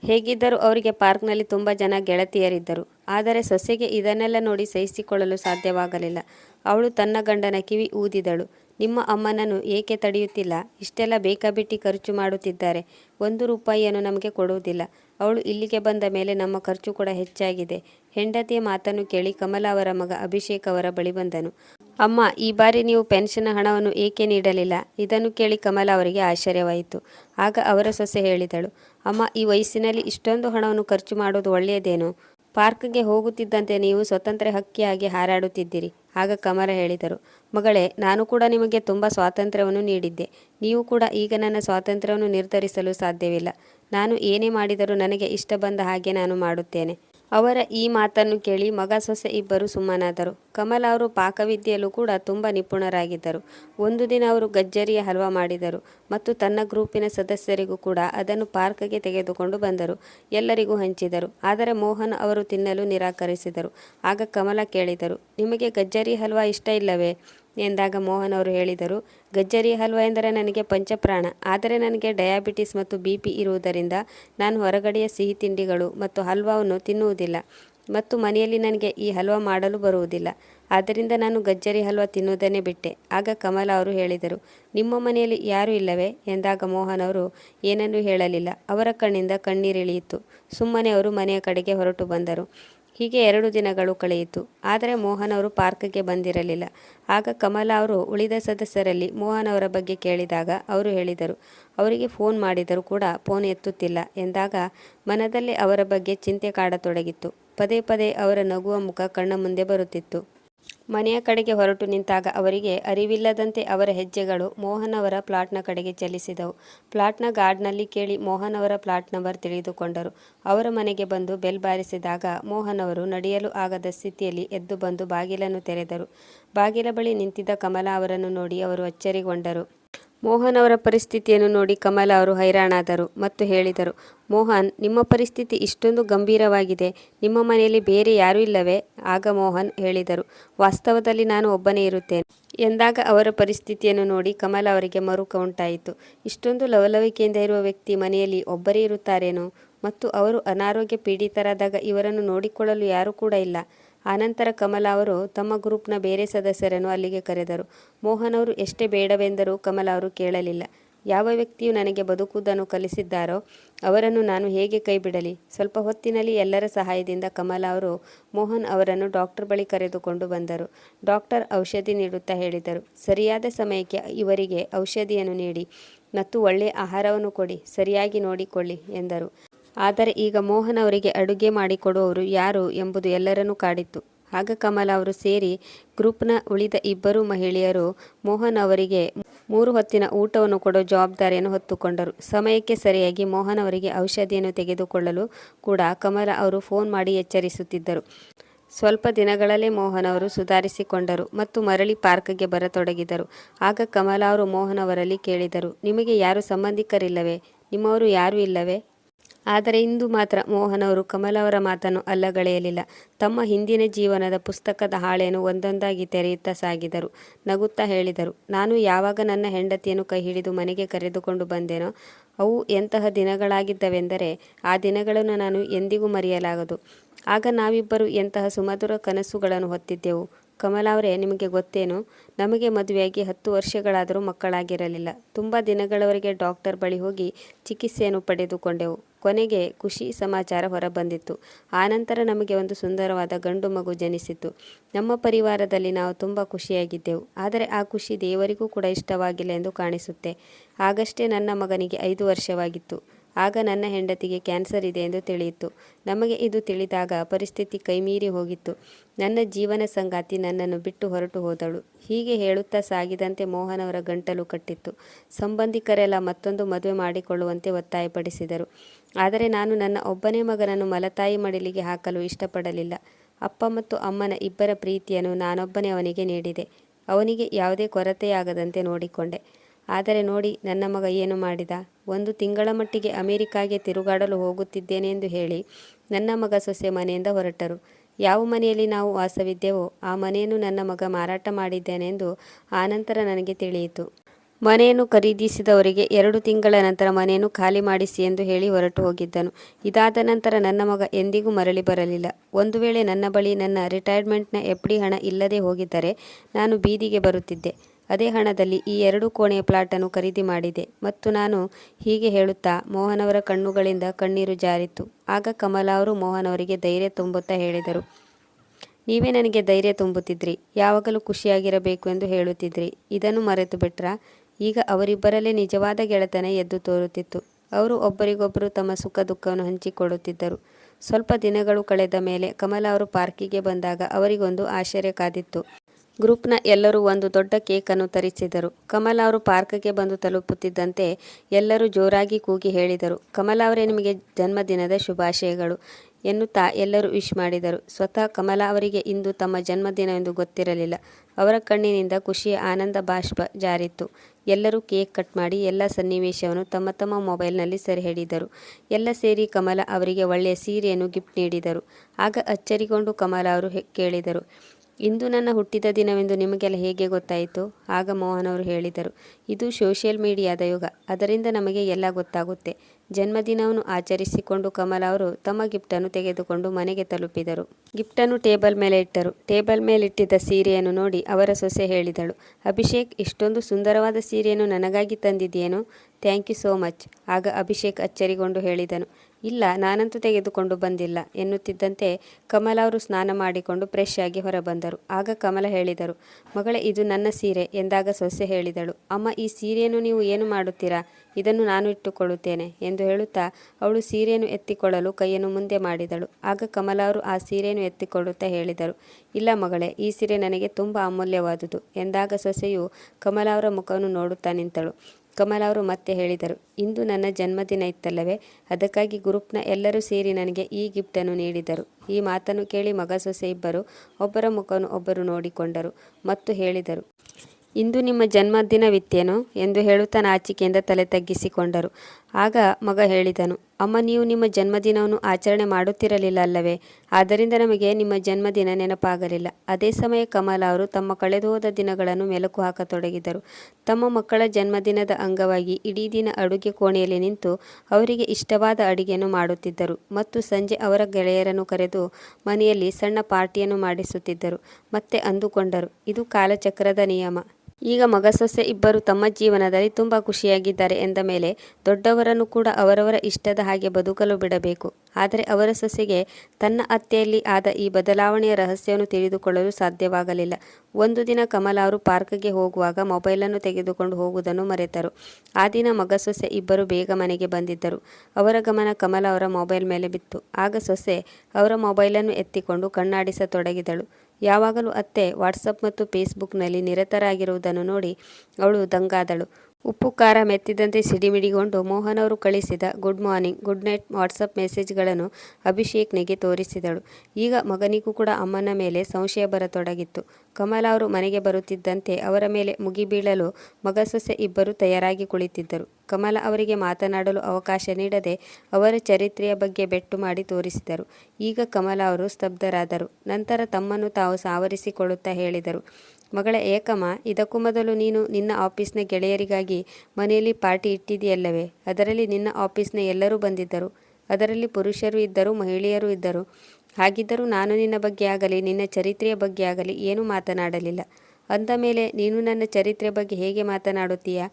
ಹೇಗಿದ್ದರೂ ಅವರಿಗೆ ಪಾರ್ಕ್ನಲ್ಲಿ ತುಂಬ ಜನ ಗೆಳತಿಯರಿದ್ದರು. ಆದರೆ ಸೊಸೆಗೆ ಇದನ್ನೆಲ್ಲ ನೋಡಿ ಸಹಿಸಿಕೊಳ್ಳಲು ಸಾಧ್ಯವಾಗಲಿಲ್ಲ. ಅವಳು ತನ್ನ ಗಂಡನ ಕಿವಿ ಊದಿದಳು. ನಿಮ್ಮ ಅಮ್ಮನನ್ನು ಏಕೆ ತಡೆಯುತ್ತಿಲ್ಲ? ಇಷ್ಟೆಲ್ಲ ಬೇಕಾಬಿಟ್ಟಿ ಖರ್ಚು ಮಾಡುತ್ತಿದ್ದಾರೆ. ಒಂದು ರೂಪಾಯಿಯನ್ನು ನಮಗೆ ಕೊಡುವುದಿಲ್ಲ. ಅವಳು ಇಲ್ಲಿಗೆ ಬಂದ ಮೇಲೆ ನಮ್ಮ ಖರ್ಚು ಕೂಡ ಹೆಚ್ಚಾಗಿದೆ. ಹೆಂಡತಿಯ ಮಾತನ್ನು ಕೇಳಿ ಕಮಲ ಅವರ ಮಗ ಅಭಿಷೇಕ್ ಅವರ ಬಳಿ ಬಂದನು. ಅಮ್ಮ, ಈ ಬಾರಿ ನೀವು ಪೆನ್ಷನ್ ಹಣವನ್ನು ಏಕೆ ನೀಡಲಿಲ್ಲ? ಇದನ್ನು ಕೇಳಿ ಕಮಲ ಅವರಿಗೆ ಆಶ್ಚರ್ಯವಾಯಿತು. ಆಗ ಅವರ ಸೊಸೆ ಹೇಳಿದಳು, ಅಮ್ಮ, ಈ ವಯಸ್ಸಿನಲ್ಲಿ ಇಷ್ಟೊಂದು ಹಣವನ್ನು ಖರ್ಚು ಮಾಡೋದು ಒಳ್ಳೆಯದೇನು? ಪಾರ್ಕ್ಗೆ ಹೋಗುತ್ತಿದ್ದಂತೆ ನೀವು ಸ್ವತಂತ್ರ ಹಕ್ಕಿಯಾಗಿ ಹಾರಾಡುತ್ತಿದ್ದೀರಿ, ಆಗ ಕಮರ ಹೇಳಿದರು. ಮಗಳೇ, ನಾನು ಕೂಡ ನಿಮಗೆ ತುಂಬ ಸ್ವಾತಂತ್ರ್ಯವನ್ನು ನೀಡಿದ್ದೆ. ನೀವು ಕೂಡ ಈಗ ನನ್ನ ಸ್ವಾತಂತ್ರ್ಯವನ್ನು ನಿರ್ಧರಿಸಲು ಸಾಧ್ಯವಿಲ್ಲ. ನಾನು ಏನೇ ಮಾಡಿದರೂ ನನಗೆ ಇಷ್ಟ ಬಂದ ಹಾಗೆ ನಾನು ಮಾಡುತ್ತೇನೆ. ಅವರ ಈ ಮಾತನ್ನು ಕೇಳಿ ಮಗ ಸೊಸೆ ಇಬ್ಬರು ಸುಮ್ಮನಾದರು. ಕಮಲ್ ಅವರು ಪಾಕವಿದ್ಯೆಯಲ್ಲೂ ಕೂಡ ತುಂಬ ನಿಪುಣರಾಗಿದ್ದರು. ಒಂದು ದಿನ ಅವರು ಗಜ್ಜರಿಯ ಹಲ್ವಾ ಮಾಡಿದರು ಮತ್ತು ತನ್ನ ಗ್ರೂಪಿನ ಸದಸ್ಯರಿಗೂ ಕೂಡ ಅದನ್ನು ಪಾರ್ಕ್ಗೆ ತೆಗೆದುಕೊಂಡು ಬಂದರು. ಎಲ್ಲರಿಗೂ ಹಂಚಿದರು. ಆದರೆ ಮೋಹನ್ ಅವರು ತಿನ್ನಲು ನಿರಾಕರಿಸಿದರು. ಆಗ ಕಮಲ ಕೇಳಿದರು, ನಿಮಗೆ ಗಜ್ಜರಿ ಹಲ್ವಾ ಇಷ್ಟ ಇಲ್ಲವೇ? ಎಂದಾಗ ಮೋಹನ್ ಅವರು ಹೇಳಿದರು, ಗಜ್ಜರಿ ಹಲ್ವಾ ಎಂದರೆ ನನಗೆ ಪಂಚಪ್ರಾಣ, ಆದರೆ ನನಗೆ ಡಯಾಬಿಟಿಸ್ ಮತ್ತು ಬಿ ಪಿ ಇರುವುದರಿಂದ ನಾನು ಹೊರಗಡೆಯ ಸಿಹಿ ತಿಂಡಿಗಳು ಮತ್ತು ಹಲ್ವಾವನ್ನು ತಿನ್ನುವುದಿಲ್ಲ ಮತ್ತು ಮನೆಯಲ್ಲಿ ನನಗೆ ಈ ಹಲ್ವಾ ಮಾಡಲು ಬರುವುದಿಲ್ಲ, ಆದ್ದರಿಂದ ನಾನು ಗಜ್ಜರಿ ಹಲ್ವಾ ತಿನ್ನುವುದನ್ನೇ ಬಿಟ್ಟೆ. ಆಗ ಕಮಲ ಅವರು ಹೇಳಿದರು, ನಿಮ್ಮ ಮನೆಯಲ್ಲಿ ಯಾರೂ ಇಲ್ಲವೇ? ಎಂದಾಗ ಮೋಹನ್ ಅವರು, ಏನನ್ನೂ ಹೇಳಲಿಲ್ಲ, ಅವರ ಕಣ್ಣಿಂದ ಕಣ್ಣೀರಿಳಿಯಿತು. ಸುಮ್ಮನೆ ಅವರು ಮನೆಯ ಕಡೆಗೆ ಹೊರಟು ಬಂದರು. ಹೀಗೆ ಎರಡು ದಿನಗಳು ಕಳೆಯಿತು. ಆದರೆ ಮೋಹನ್ ಅವರು ಪಾರ್ಕ್ಗೆ ಬಂದಿರಲಿಲ್ಲ. ಆಗ ಕಮಲಾ ಅವರು, ಉಳಿದ ಸದಸ್ಯರಲ್ಲಿ ಮೋಹನ್ ಅವರ ಬಗ್ಗೆ ಕೇಳಿದಾಗ ಅವರು ಹೇಳಿದರು, ಅವರಿಗೆ ಫೋನ್ ಮಾಡಿದರೂ ಕೂಡ ಫೋನ್ ಎತ್ತುತ್ತಿಲ್ಲ ಎಂದಾಗ ಮನದಲ್ಲಿ ಅವರ ಬಗ್ಗೆ ಚಿಂತೆ ಕಾಡತೊಡಗಿತ್ತು. ಪದೇ ಪದೇ ಅವರ ನಗುವ ಮುಖ ಕಣ್ಣ ಮುಂದೆ ಬರುತ್ತಿತ್ತು. ಮನೆಯ ಕಡೆಗೆ ಹೊರಟು ನಿಂತಾಗ ಅವರಿಗೆ ಅರಿವಿಲ್ಲದಂತೆ ಅವರ ಹೆಜ್ಜೆಗಳು ಮೋಹನ್ ಅವರ ಪ್ಲಾಟ್ನ ಕಡೆಗೆ ಚಲಿಸಿದವು. ಪ್ಲಾಟ್ನ ಗಾರ್ಡ್ನಲ್ಲಿ ಕೇಳಿ ಮೋಹನ್ ಅವರ ಪ್ಲಾಟ್ ನಂಬರ್ ತಿಳಿದುಕೊಂಡರು. ಅವರ ಮನೆಗೆ ಬಂದು ಬೆಲ್ ಬಾರಿಸಿದಾಗ ಮೋಹನ್ ಅವರು ನಡೆಯಲು ಆಗದ ಸ್ಥಿತಿಯಲ್ಲಿ ಎದ್ದು ಬಂದು ಬಾಗಿಲನ್ನು ತೆರೆದರು. ಬಾಗಿಲ ಬಳಿ ನಿಂತಿದ್ದ ಕಮಲಾ ಅವರನ್ನು ನೋಡಿ ಅವರು ಅಚ್ಚರಿಗೊಂಡರು. ಮೋಹನ್ ಅವರ ಪರಿಸ್ಥಿತಿಯನ್ನು ನೋಡಿ ಕಮಲ ಅವರು ಹೈರಾಣಾದರು ಮತ್ತು ಹೇಳಿದರು, ಮೋಹನ್, ನಿಮ್ಮ ಪರಿಸ್ಥಿತಿ ಇಷ್ಟೊಂದು ಗಂಭೀರವಾಗಿದೆ. ನಿಮ್ಮ ಮನೆಯಲ್ಲಿ ಬೇರೆ ಯಾರೂ ಇಲ್ಲವೇ? ಆಗ ಮೋಹನ್ ಹೇಳಿದರು, ವಾಸ್ತವದಲ್ಲಿ ನಾನು ಒಬ್ಬನೇ ಇರುತ್ತೇನೆ. ಎಂದಾಗ ಅವರ ಪರಿಸ್ಥಿತಿಯನ್ನು ನೋಡಿ ಕಮಲ ಅವರಿಗೆ ಮರುಕ ಉಂಟಾಯಿತು. ಇಷ್ಟೊಂದು ಲವಲವಿಕೆಯಿಂದ ಇರುವ ವ್ಯಕ್ತಿ ಮನೆಯಲ್ಲಿ ಒಬ್ಬರೇ ಇರುತ್ತಾರೇನೋ? ಮತ್ತು ಅವರು ಅನಾರೋಗ್ಯ ಪೀಡಿತರಾದಾಗ ಇವರನ್ನು ನೋಡಿಕೊಳ್ಳಲು ಯಾರೂ ಕೂಡ ಇಲ್ಲ. ಆನಂತರ ಕಮಲ ಅವರು ತಮ್ಮ ಗ್ರೂಪ್ನ ಬೇರೆ ಸದಸ್ಯರನ್ನು ಅಲ್ಲಿಗೆ ಕರೆದರು. ಮೋಹನ್ ಅವರು, ಎಷ್ಟೇ ಬೇಡವೆಂದರೂ ಕಮಲ ಅವರು ಕೇಳಲಿಲ್ಲ. ಯಾವ ವ್ಯಕ್ತಿಯು ನನಗೆ ಬದುಕುವುದನ್ನು ಕಲಿಸಿದ್ದಾರೋ ಅವರನ್ನು ನಾನು ಹೇಗೆ ಕೈಬಿಡಲಿ? ಸ್ವಲ್ಪ ಹೊತ್ತಿನಲ್ಲಿ ಎಲ್ಲರ ಸಹಾಯದಿಂದ ಕಮಲ ಅವರು ಮೋಹನ್ ಅವರನ್ನು ಡಾಕ್ಟರ್ ಬಳಿ ಕರೆದುಕೊಂಡು ಬಂದರು. ಡಾಕ್ಟರ್ ಔಷಧಿ ನೀಡುತ್ತಾ ಹೇಳಿದರು, ಸರಿಯಾದ ಸಮಯಕ್ಕೆ ಇವರಿಗೆ ಔಷಧಿಯನ್ನು ನೀಡಿ. ಮತ್ತು ಒಳ್ಳೆಯ ಆಹಾರವನ್ನು ಕೊಡಿ. ಸರಿಯಾಗಿ ನೋಡಿಕೊಳ್ಳಿ ಎಂದರು. ಆದರೆ ಈಗ ಮೋಹನ್ ಅವರಿಗೆ ಅಡುಗೆ ಮಾಡಿಕೊಡುವವರು ಯಾರು ಎಂಬುದು ಎಲ್ಲರನ್ನೂ ಕಾಡಿತ್ತು. ಆಗ ಕಮಲ ಅವರು ಸೇರಿ ಗ್ರೂಪ್ನ ಉಳಿದ ಇಬ್ಬರು ಮಹಿಳೆಯರು ಮೋಹನ್ ಅವರಿಗೆ ಮೂರು ಹೊತ್ತಿನ ಊಟವನ್ನು ಕೊಡೋ ಜವಾಬ್ದಾರಿಯನ್ನು ಹೊತ್ತುಕೊಂಡರು. ಸಮಯಕ್ಕೆ ಸರಿಯಾಗಿ ಮೋಹನ್ ಅವರಿಗೆ ಔಷಧಿಯನ್ನು ತೆಗೆದುಕೊಳ್ಳಲು ಕೂಡ ಕಮಲ ಅವರು ಫೋನ್ ಮಾಡಿ ಎಚ್ಚರಿಸುತ್ತಿದ್ದರು. ಸ್ವಲ್ಪ ದಿನಗಳಲ್ಲೇ ಮೋಹನ್ ಅವರು ಸುಧಾರಿಸಿಕೊಂಡರು ಮತ್ತು ಮರಳಿ ಪಾರ್ಕ್ಗೆ ಬರತೊಡಗಿದರು. ಆಗ ಕಮಲ ಅವರು ಮೋಹನ್ ಅವರಲ್ಲಿ ಕೇಳಿದರು, ನಿಮಗೆ ಯಾರು ಸಂಬಂಧಿಕರಿಲ್ಲವೇ? ನಿಮ್ಮವರು ಯಾರೂ ಇಲ್ಲವೇ? ಆದರೆ ಇಂದು ಮಾತ್ರ ಮೋಹನ್ ಅವರು ಕಮಲ್ ಅವರ ಮಾತನ್ನು ಅಲ್ಲಗಳೆಯಲಿಲ್ಲ. ತಮ್ಮ ಹಿಂದಿನ ಜೀವನದ ಪುಸ್ತಕದ ಹಾಳೆಯನ್ನು ಒಂದೊಂದಾಗಿ ತೆರೆಯುತ್ತಾ ಸಾಗಿದರು. ನಗುತ್ತಾ ಹೇಳಿದರು, ನಾನು ಯಾವಾಗ ನನ್ನ ಹೆಂಡತಿಯನ್ನು ಕೈ ಹಿಡಿದು ಮನೆಗೆ ಕರೆದುಕೊಂಡು ಬಂದೆನೋ, ಅವು ಎಂತಹ ದಿನಗಳಾಗಿದ್ದವೆಂದರೆ ಆ ದಿನಗಳನ್ನು ನಾನು ಎಂದಿಗೂ ಮರೆಯಲಾಗದು. ಆಗ ನಾವಿಬ್ಬರು ಎಂತಹ ಸುಮಧುರ ಕನಸುಗಳನ್ನು ಹೊತ್ತಿದ್ದೆವು. ಕಮಲಾ ಅವರೇ, ನಿಮಗೆ ಗೊತ್ತೇನು? ನಮಗೆ ಮದುವೆಯಾಗಿ ಹತ್ತು ವರ್ಷಗಳಾದರೂ ಮಕ್ಕಳಾಗಿರಲಿಲ್ಲ. ತುಂಬ ದಿನಗಳವರೆಗೆ ಡಾಕ್ಟರ್ ಬಳಿ ಹೋಗಿ ಚಿಕಿತ್ಸೆಯನ್ನು ಪಡೆದುಕೊಂಡೆವು. ಕೊನೆಗೆ ಖುಷಿ ಸಮಾಚಾರ ಹೊರಬಂದಿತ್ತು. ಆನಂತರ ನಮಗೆ ಒಂದು ಸುಂದರವಾದ ಗಂಡು ಮಗು ಜನಿಸಿತು. ನಮ್ಮ ಪರಿವಾರದಲ್ಲಿ ನಾವು ತುಂಬ ಖುಷಿಯಾಗಿದ್ದೆವು. ಆದರೆ ಆ ಖುಷಿ ದೇವರಿಗೂ ಕೂಡ ಇಷ್ಟವಾಗಿಲ್ಲ ಎಂದು ಕಾಣಿಸುತ್ತೆ. ಆಗಷ್ಟೇ ನನ್ನ ಮಗನಿಗೆ ಐದು ವರ್ಷವಾಗಿತ್ತು. ಆಗ ನನ್ನ ಹೆಂಡತಿಗೆ ಕ್ಯಾನ್ಸರ್ ಇದೆ ಎಂದು ತಿಳಿಯಿತು. ನಮಗೆ ಇದು ತಿಳಿದಾಗ ಪರಿಸ್ಥಿತಿ ಕೈಮೀರಿ ಹೋಗಿತ್ತು. ನನ್ನ ಜೀವನ ಸಂಗಾತಿ ನನ್ನನ್ನು ಬಿಟ್ಟು ಹೊರಟು ಹೋದಳು. ಹೀಗೆ ಹೇಳುತ್ತಾ ಸಾಗಿದಂತೆ ಮೋಹನವರ ಗಂಟಲು ಕಟ್ಟಿತ್ತು. ಸಂಬಂಧಿಕರೆಲ್ಲ ಮತ್ತೊಂದು ಮದುವೆ ಮಾಡಿಕೊಳ್ಳುವಂತೆ ಒತ್ತಾಯಪಡಿಸಿದರು. ಆದರೆ ನಾನು ನನ್ನ ಒಬ್ಬನೇ ಮಗನನ್ನು ಮಲತಾಯಿ ಮಡಿಲಿಗೆ ಹಾಕಲು ಇಷ್ಟಪಡಲಿಲ್ಲ. ಅಪ್ಪ ಮತ್ತು ಅಮ್ಮನ ಇಬ್ಬರ ಪ್ರೀತಿಯನ್ನು ನಾನೊಬ್ಬನೇ ಅವನಿಗೆ ನೀಡಿದೆ. ಅವನಿಗೆ ಯಾವುದೇ ಕೊರತೆಯಾಗದಂತೆ ನೋಡಿಕೊಂಡೆ. ಆದರೆ ನೋಡಿ, ನನ್ನ ಮಗ ಏನು ಮಾಡಿದ? ಒಂದು ತಿಂಗಳ ಮಟ್ಟಿಗೆ ಅಮೆರಿಕಾಗೆ ತಿರುಗಾಡಲು ಹೋಗುತ್ತಿದ್ದೇನೆ ಎಂದು ಹೇಳಿ ನನ್ನ ಮಗ ಸೊಸೆ ಮನೆಯಿಂದ ಹೊರಟರು. ಯಾವ ಮನೆಯಲ್ಲಿ ನಾವು ವಾಸವಿದ್ದೆವೋ, ಆ ಮನೆಯನ್ನು ನನ್ನ ಮಗ ಮಾರಾಟ ಮಾಡಿದ್ದೇನೆಂದು ಆನಂತರ ನನಗೆ ತಿಳಿಯಿತು. ಮನೆಯನ್ನು ಖರೀದಿಸಿದವರಿಗೆ ಎರಡು ತಿಂಗಳ ನಂತರ ಮನೆಯನ್ನು ಖಾಲಿ ಮಾಡಿಸಿ ಎಂದು ಹೇಳಿ ಹೊರಟು ಹೋಗಿದ್ದನು. ಇದಾದ ನಂತರ ನನ್ನ ಮಗ ಎಂದಿಗೂ ಮರಳಿ ಬರಲಿಲ್ಲ. ಒಂದು ವೇಳೆ ನನ್ನ ಬಳಿ ನನ್ನ ರಿಟೈರ್ಮೆಂಟ್ನ ಎಫ್ ಡಿ ಹಣ ಇಲ್ಲದೆ ಹೋಗಿದ್ದರೆ ನಾನು ಬೀದಿಗೆ ಬರುತ್ತಿದ್ದೆ. ಅದೇ ಹಣದಲ್ಲಿ ಈ ಎರಡು ಕೋಣೆಯ ಪ್ಲಾಟನ್ನು ಖರೀದಿ ಮಾಡಿದೆ. ಮತ್ತು ನಾನು ಹೀಗೆ ಹೇಳುತ್ತಾ, ಮೋಹನವರ ಕಣ್ಣುಗಳಿಂದ ಕಣ್ಣೀರು ಜಾರಿತ್ತು. ಆಗ ಕಮಲಾ ಅವರು ಮೋಹನ್ ಅವರಿಗೆ ಧೈರ್ಯ ತುಂಬುತ್ತಾ ಹೇಳಿದರು, ನೀವೇ ನನಗೆ ಧೈರ್ಯ ತುಂಬುತ್ತಿದ್ರಿ. ಯಾವಾಗಲೂ ಖುಷಿಯಾಗಿರಬೇಕು ಎಂದು ಹೇಳುತ್ತಿದ್ರಿ. ಇದನ್ನು ಮರೆತು ಬಿಟ್ರಾ ಈಗ ಅವರಿಬ್ಬರಲ್ಲೇ ನಿಜವಾದ ಗೆಳೆತನ ಎದ್ದು ತೋರುತ್ತಿತ್ತು. ಅವರು ಒಬ್ಬರಿಗೊಬ್ಬರು ತಮ್ಮ ಸುಖ ದುಃಖವನ್ನು ಹಂಚಿಕೊಳ್ಳುತ್ತಿದ್ದರು. ಸ್ವಲ್ಪ ದಿನಗಳು ಕಳೆದ ಮೇಲೆ ಕಮಲ ಅವರು ಪಾರ್ಕಿಗೆ ಬಂದಾಗ ಅವರಿಗೊಂದು ಆಶ್ಚರ್ಯ ಕಾದಿತ್ತು. ಗ್ರೂಪ್ನ ಎಲ್ಲರೂ ಒಂದು ದೊಡ್ಡ ಕೇಕನ್ನು ತರಿಸಿದರು. ಕಮಲ ಅವರು ಪಾರ್ಕ್ಗೆ ಬಂದು ತಲುಪುತ್ತಿದ್ದಂತೆ ಎಲ್ಲರೂ ಜೋರಾಗಿ ಕೂಗಿ ಹೇಳಿದರು, ಕಮಲ ಅವರೇ, ನಿಮಗೆ ಜನ್ಮದಿನದ ಶುಭಾಶಯಗಳು ಎನ್ನುತ್ತಾ ಎಲ್ಲರೂ ವಿಶ್ ಮಾಡಿದರು. ಸ್ವತಃ ಕಮಲ ಅವರಿಗೆ ಇಂದು ತಮ್ಮ ಜನ್ಮದಿನವೆಂದು ಗೊತ್ತಿರಲಿಲ್ಲ. ಅವರ ಕಣ್ಣಿನಿಂದ ಖುಷಿಯ ಆನಂದ ಬಾಷ್ಪ ಜಾರಿತ್ತು. ಎಲ್ಲರೂ ಕೇಕ್ ಕಟ್ ಮಾಡಿ ಎಲ್ಲ ಸನ್ನಿವೇಶವನ್ನು ತಮ್ಮ ತಮ್ಮ ಮೊಬೈಲ್ನಲ್ಲಿ ಸೆರೆ ಹಿಡಿದರು ಎಲ್ಲ ಸೇರಿ ಕಮಲ ಅವರಿಗೆ ಒಳ್ಳೆಯ ಸೀರೆಯನ್ನು ಗಿಫ್ಟ್ ನೀಡಿದರು. ಆಗ ಅಚ್ಚರಿಗೊಂಡು ಕಮಲ ಅವರು ಕೇಳಿದರು ಇಂದು ನನ್ನ ಹುಟ್ಟಿದ ದಿನವೆಂದು ನಿಮಗೆಲ್ಲ ಹೇಗೆ ಗೊತ್ತಾಯಿತು? ಆಗ ಮೋಹನ್ ಅವರು ಹೇಳಿದರು, ಇದು ಸೋಷಿಯಲ್ ಮೀಡಿಯಾದ ಯುಗ, ಅದರಿಂದ ನಮಗೆ ಎಲ್ಲ ಗೊತ್ತಾಗುತ್ತೆ. ಜನ್ಮದಿನವನ್ನು ಆಚರಿಸಿಕೊಂಡು ಕಮಲ ಅವರು ತಮ್ಮ ಗಿಫ್ಟನ್ನು ತೆಗೆದುಕೊಂಡು ಮನೆಗೆ ತಲುಪಿದರು. ಗಿಫ್ಟನ್ನು ಟೇಬಲ್ ಮೇಲೆ ಇಟ್ಟರು. ಟೇಬಲ್ ಮೇಲಿಟ್ಟಿದ್ದ ಸೀರೆಯನ್ನು ನೋಡಿ ಅವರ ಸೊಸೆ ಹೇಳಿದಳು, ಅಭಿಷೇಕ್, ಇಷ್ಟೊಂದು ಸುಂದರವಾದ ಸೀರೆಯನ್ನು ನನಗಾಗಿ ತಂದಿದೆಯೇನು ಥ್ಯಾಂಕ್ ಯು ಸೋ ಮಚ್. ಆಗ ಅಭಿಷೇಕ್ ಅಚ್ಚರಿಗೊಂಡು ಹೇಳಿದನು ಇಲ್ಲ, ನಾನಂತೂ ತೆಗೆದುಕೊಂಡು ಬಂದಿಲ್ಲ. ಎನ್ನುತ್ತಿದ್ದಂತೆ ಕಮಲ ಅವರು ಸ್ನಾನ ಮಾಡಿಕೊಂಡು ಫ್ರೆಶ್ ಆಗಿ ಹೊರಬಂದರು. ಆಗ ಕಮಲ ಹೇಳಿದರು, ಮಗಳೇ, ಇದು ನನ್ನ ಸೀರೆ ಎಂದಾಗ ಸೊಸೆ ಹೇಳಿದಳು, ಅಮ್ಮ, ಈ ಸೀರೆಯನ್ನು ನೀವು ಏನು ಮಾಡುತ್ತೀರಾ? ಇದನ್ನು ನಾನು ಇಟ್ಟುಕೊಳ್ಳುತ್ತೇನೆ ಎಂದು ಹೇಳುತ್ತಾ ಅವಳು ಸೀರೆಯನ್ನು ಎತ್ತಿಕೊಳ್ಳಲು ಕೈಯನ್ನು ಮುಂದೆ ಮಾಡಿದಳು. ಆಗ ಕಮಲ ಅವರು ಆ ಸೀರೆಯನ್ನು ಎತ್ತಿಕೊಳ್ಳುತ್ತಾ ಹೇಳಿದರು, ಇಲ್ಲ ಮಗಳೇ, ಈ ಸೀರೆ ನನಗೆ ತುಂಬ ಅಮೂಲ್ಯವಾದುದು ಎಂದಾಗ ಸೊಸೆಯು ಕಮಲ ಅವರ ಮುಖವನ್ನು ನೋಡುತ್ತಾ ನಿಂತಳು. ಕಮಲ ಅವರು ಮತ್ತೆ ಹೇಳಿದರು, ಇಂದು ನನ್ನ ಜನ್ಮದಿನ ಇತ್ತಲ್ಲವೇ? ಅದಕ್ಕಾಗಿ ಗ್ರೂಪ್ನ ಎಲ್ಲರೂ ಸೇರಿ ನನಗೆ ಈ ಗಿಫ್ಟನ್ನು ನೀಡಿದರು. ಈ ಮಾತನ್ನು ಕೇಳಿ ಮಗ ಸೊಸೆ ಇಬ್ಬರು ಒಬ್ಬರ ಮುಖವನ್ನು ಒಬ್ಬರು ನೋಡಿಕೊಂಡರು ಮತ್ತು ಹೇಳಿದರು, ಇಂದು ನಿಮ್ಮ ಜನ್ಮದಿನವಿತ್ತೇನೋ? ಎಂದು ಹೇಳುತ್ತಾ ನಾಚಿಕೆಯಿಂದ ತಲೆ ತಗ್ಗಿಸಿಕೊಂಡರು. ಆಗ ಮಗ ಹೇಳಿದನು, ಅಮ್ಮ, ನೀವು ನಿಮ್ಮ ಜನ್ಮದಿನವನ್ನು ಆಚರಣೆ ಮಾಡುತ್ತಿರಲಿಲ್ಲ ಅಲ್ಲವೇ? ಆದ್ದರಿಂದ ನಮಗೆ ನಿಮ್ಮ ಜನ್ಮದಿನ ನೆನಪಾಗಲಿಲ್ಲ. ಅದೇ ಸಮಯ ಕಮಲ ಅವರು ತಮ್ಮ ಕಳೆದುಹೋದ ದಿನಗಳನ್ನು ಮೆಲುಕು ಹಾಕತೊಡಗಿದರು. ತಮ್ಮ ಮಕ್ಕಳ ಜನ್ಮದಿನದ ಅಂಗವಾಗಿ ಇಡೀ ದಿನ ಅಡುಗೆ ಕೋಣೆಯಲ್ಲಿ ನಿಂತು ಅವರಿಗೆ ಇಷ್ಟವಾದ ಅಡುಗೆಯನ್ನು ಮಾಡುತ್ತಿದ್ದರು ಮತ್ತು ಸಂಜೆ ಅವರ ಗೆಳೆಯರನ್ನು ಕರೆದು ಮನೆಯಲ್ಲಿ ಸಣ್ಣ ಪಾರ್ಟಿಯನ್ನು ಮಾಡಿಸುತ್ತಿದ್ದರು. ಮತ್ತೆ ಅಂದುಕೊಂಡರು, ಇದು ಕಾಲಚಕ್ರದ ನಿಯಮ. ಈಗ ಮಗ ಸೊಸೆ ಇಬ್ಬರು ತಮ್ಮ ಜೀವನದಲ್ಲಿ ತುಂಬ ಖುಷಿಯಾಗಿದ್ದಾರೆ ಎಂದ ಮೇಲೆ ದೊಡ್ಡವರನ್ನು ಕೂಡ ಅವರವರ ಇಷ್ಟದ ಹಾಗೆ ಬದುಕಲು ಬಿಡಬೇಕು. ಆದರೆ ಅವರ ಸೊಸೆಗೆ ತನ್ನ ಅತ್ತೆಯಲ್ಲಿ ಆದ ಈ ಬದಲಾವಣೆಯ ರಹಸ್ಯವನ್ನು ತಿಳಿದುಕೊಳ್ಳಲು ಸಾಧ್ಯವಾಗಲಿಲ್ಲ. ಒಂದು ದಿನ ಕಮಲ ಅವರು ಪಾರ್ಕ್ಗೆ ಹೋಗುವಾಗ ಮೊಬೈಲನ್ನು ತೆಗೆದುಕೊಂಡು ಹೋಗುವುದನ್ನು ಮರೆತರು. ಆ ದಿನ ಮಗ ಸೊಸೆ ಇಬ್ಬರು ಬೇಗ ಮನೆಗೆ ಬಂದಿದ್ದರು. ಅವರ ಗಮನ ಕಮಲ ಅವರ ಮೊಬೈಲ್ ಮೇಲೆ ಬಿತ್ತು. ಆಗ ಸೊಸೆ ಅವರ ಮೊಬೈಲನ್ನು ಎತ್ತಿಕೊಂಡು ಕಣ್ಣಾಡಿಸತೊಡಗಿದಳು. ಯಾವಾಗಲೂ ಅತ್ತೆ ವಾಟ್ಸಪ್ ಮತ್ತು ಫೇಸ್ಬುಕ್ನಲ್ಲಿ ನಿರತರಾಗಿರುವುದನ್ನು ನೋಡಿ ಅವಳು ದಂಗಾದಳು. ಉಪ್ಪು, ಖಾರ ಮೆತ್ತಿದಂತೆ ಸಿಡಿಮಿಡಿಗೊಂಡು ಮೋಹನ್ ಅವರು ಕಳಿಸಿದ good morning, good night WhatsApp ಮೆಸೇಜ್ಗಳನ್ನು ಅಭಿಷೇಕ್ನಿಗೆ ತೋರಿಸಿದಳು. ಈಗ ಮಗನಿಗೂ ಕೂಡ ಅಮ್ಮನ ಮೇಲೆ ಸಂಶಯ ಬರತೊಡಗಿತ್ತು. ಕಮಲ ಅವರು ಮನೆಗೆ ಬರುತ್ತಿದ್ದಂತೆ ಅವರ ಮೇಲೆ ಮುಗಿಬೀಳಲು ಮಗ ಸೊಸೆ ಇಬ್ಬರು ತಯಾರಾಗಿ ಕುಳಿತಿದ್ದರು. ಕಮಲ ಅವರಿಗೆ ಮಾತನಾಡಲು ಅವಕಾಶ ನೀಡದೆ ಅವರ ಚರಿತ್ರೆಯ ಬಗ್ಗೆ ಬೆಟ್ಟು ಮಾಡಿ ತೋರಿಸಿದರು. ಈಗ ಕಮಲ ಅವರು ಸ್ತಬ್ಧರಾದರು. ನಂತರ ತಮ್ಮನ್ನು ತಾವು ಸಾವರಿಸಿಕೊಳ್ಳುತ್ತಾ ಹೇಳಿದರು. ಮಗಳೇ ಏಕಮ್ಮ, ಇದಕ್ಕೂ ಮೊದಲು ನೀನು ನಿನ್ನ ಆಫೀಸ್ನ ಗೆಳೆಯರಿಗಾಗಿ ಮನೆಯಲ್ಲಿ ಪಾರ್ಟಿ ಇಟ್ಟಿದೆಯಲ್ಲವೇ ಅದರಲ್ಲಿ ನಿನ್ನ ಆಫೀಸ್ನ ಎಲ್ಲರೂ ಬಂದಿದ್ದರು. ಅದರಲ್ಲಿ ಪುರುಷರು ಇದ್ದರು, ಮಹಿಳೆಯರು ಇದ್ದರು. ಹಾಗಿದ್ದರೂ ನಾನು ನಿನ್ನ ಬಗ್ಗೆ ಆಗಲಿ, ನಿನ್ನ ಚರಿತ್ರೆಯ ಬಗ್ಗೆ ಆಗಲಿ ಏನೂ ಮಾತನಾಡಲಿಲ್ಲ. ಅಂದ ಮೇಲೆ, ನೀನು ನನ್ನ ಚರಿತ್ರೆ ಬಗ್ಗೆ ಹೇಗೆ ಮಾತನಾಡುತ್ತೀಯಾ?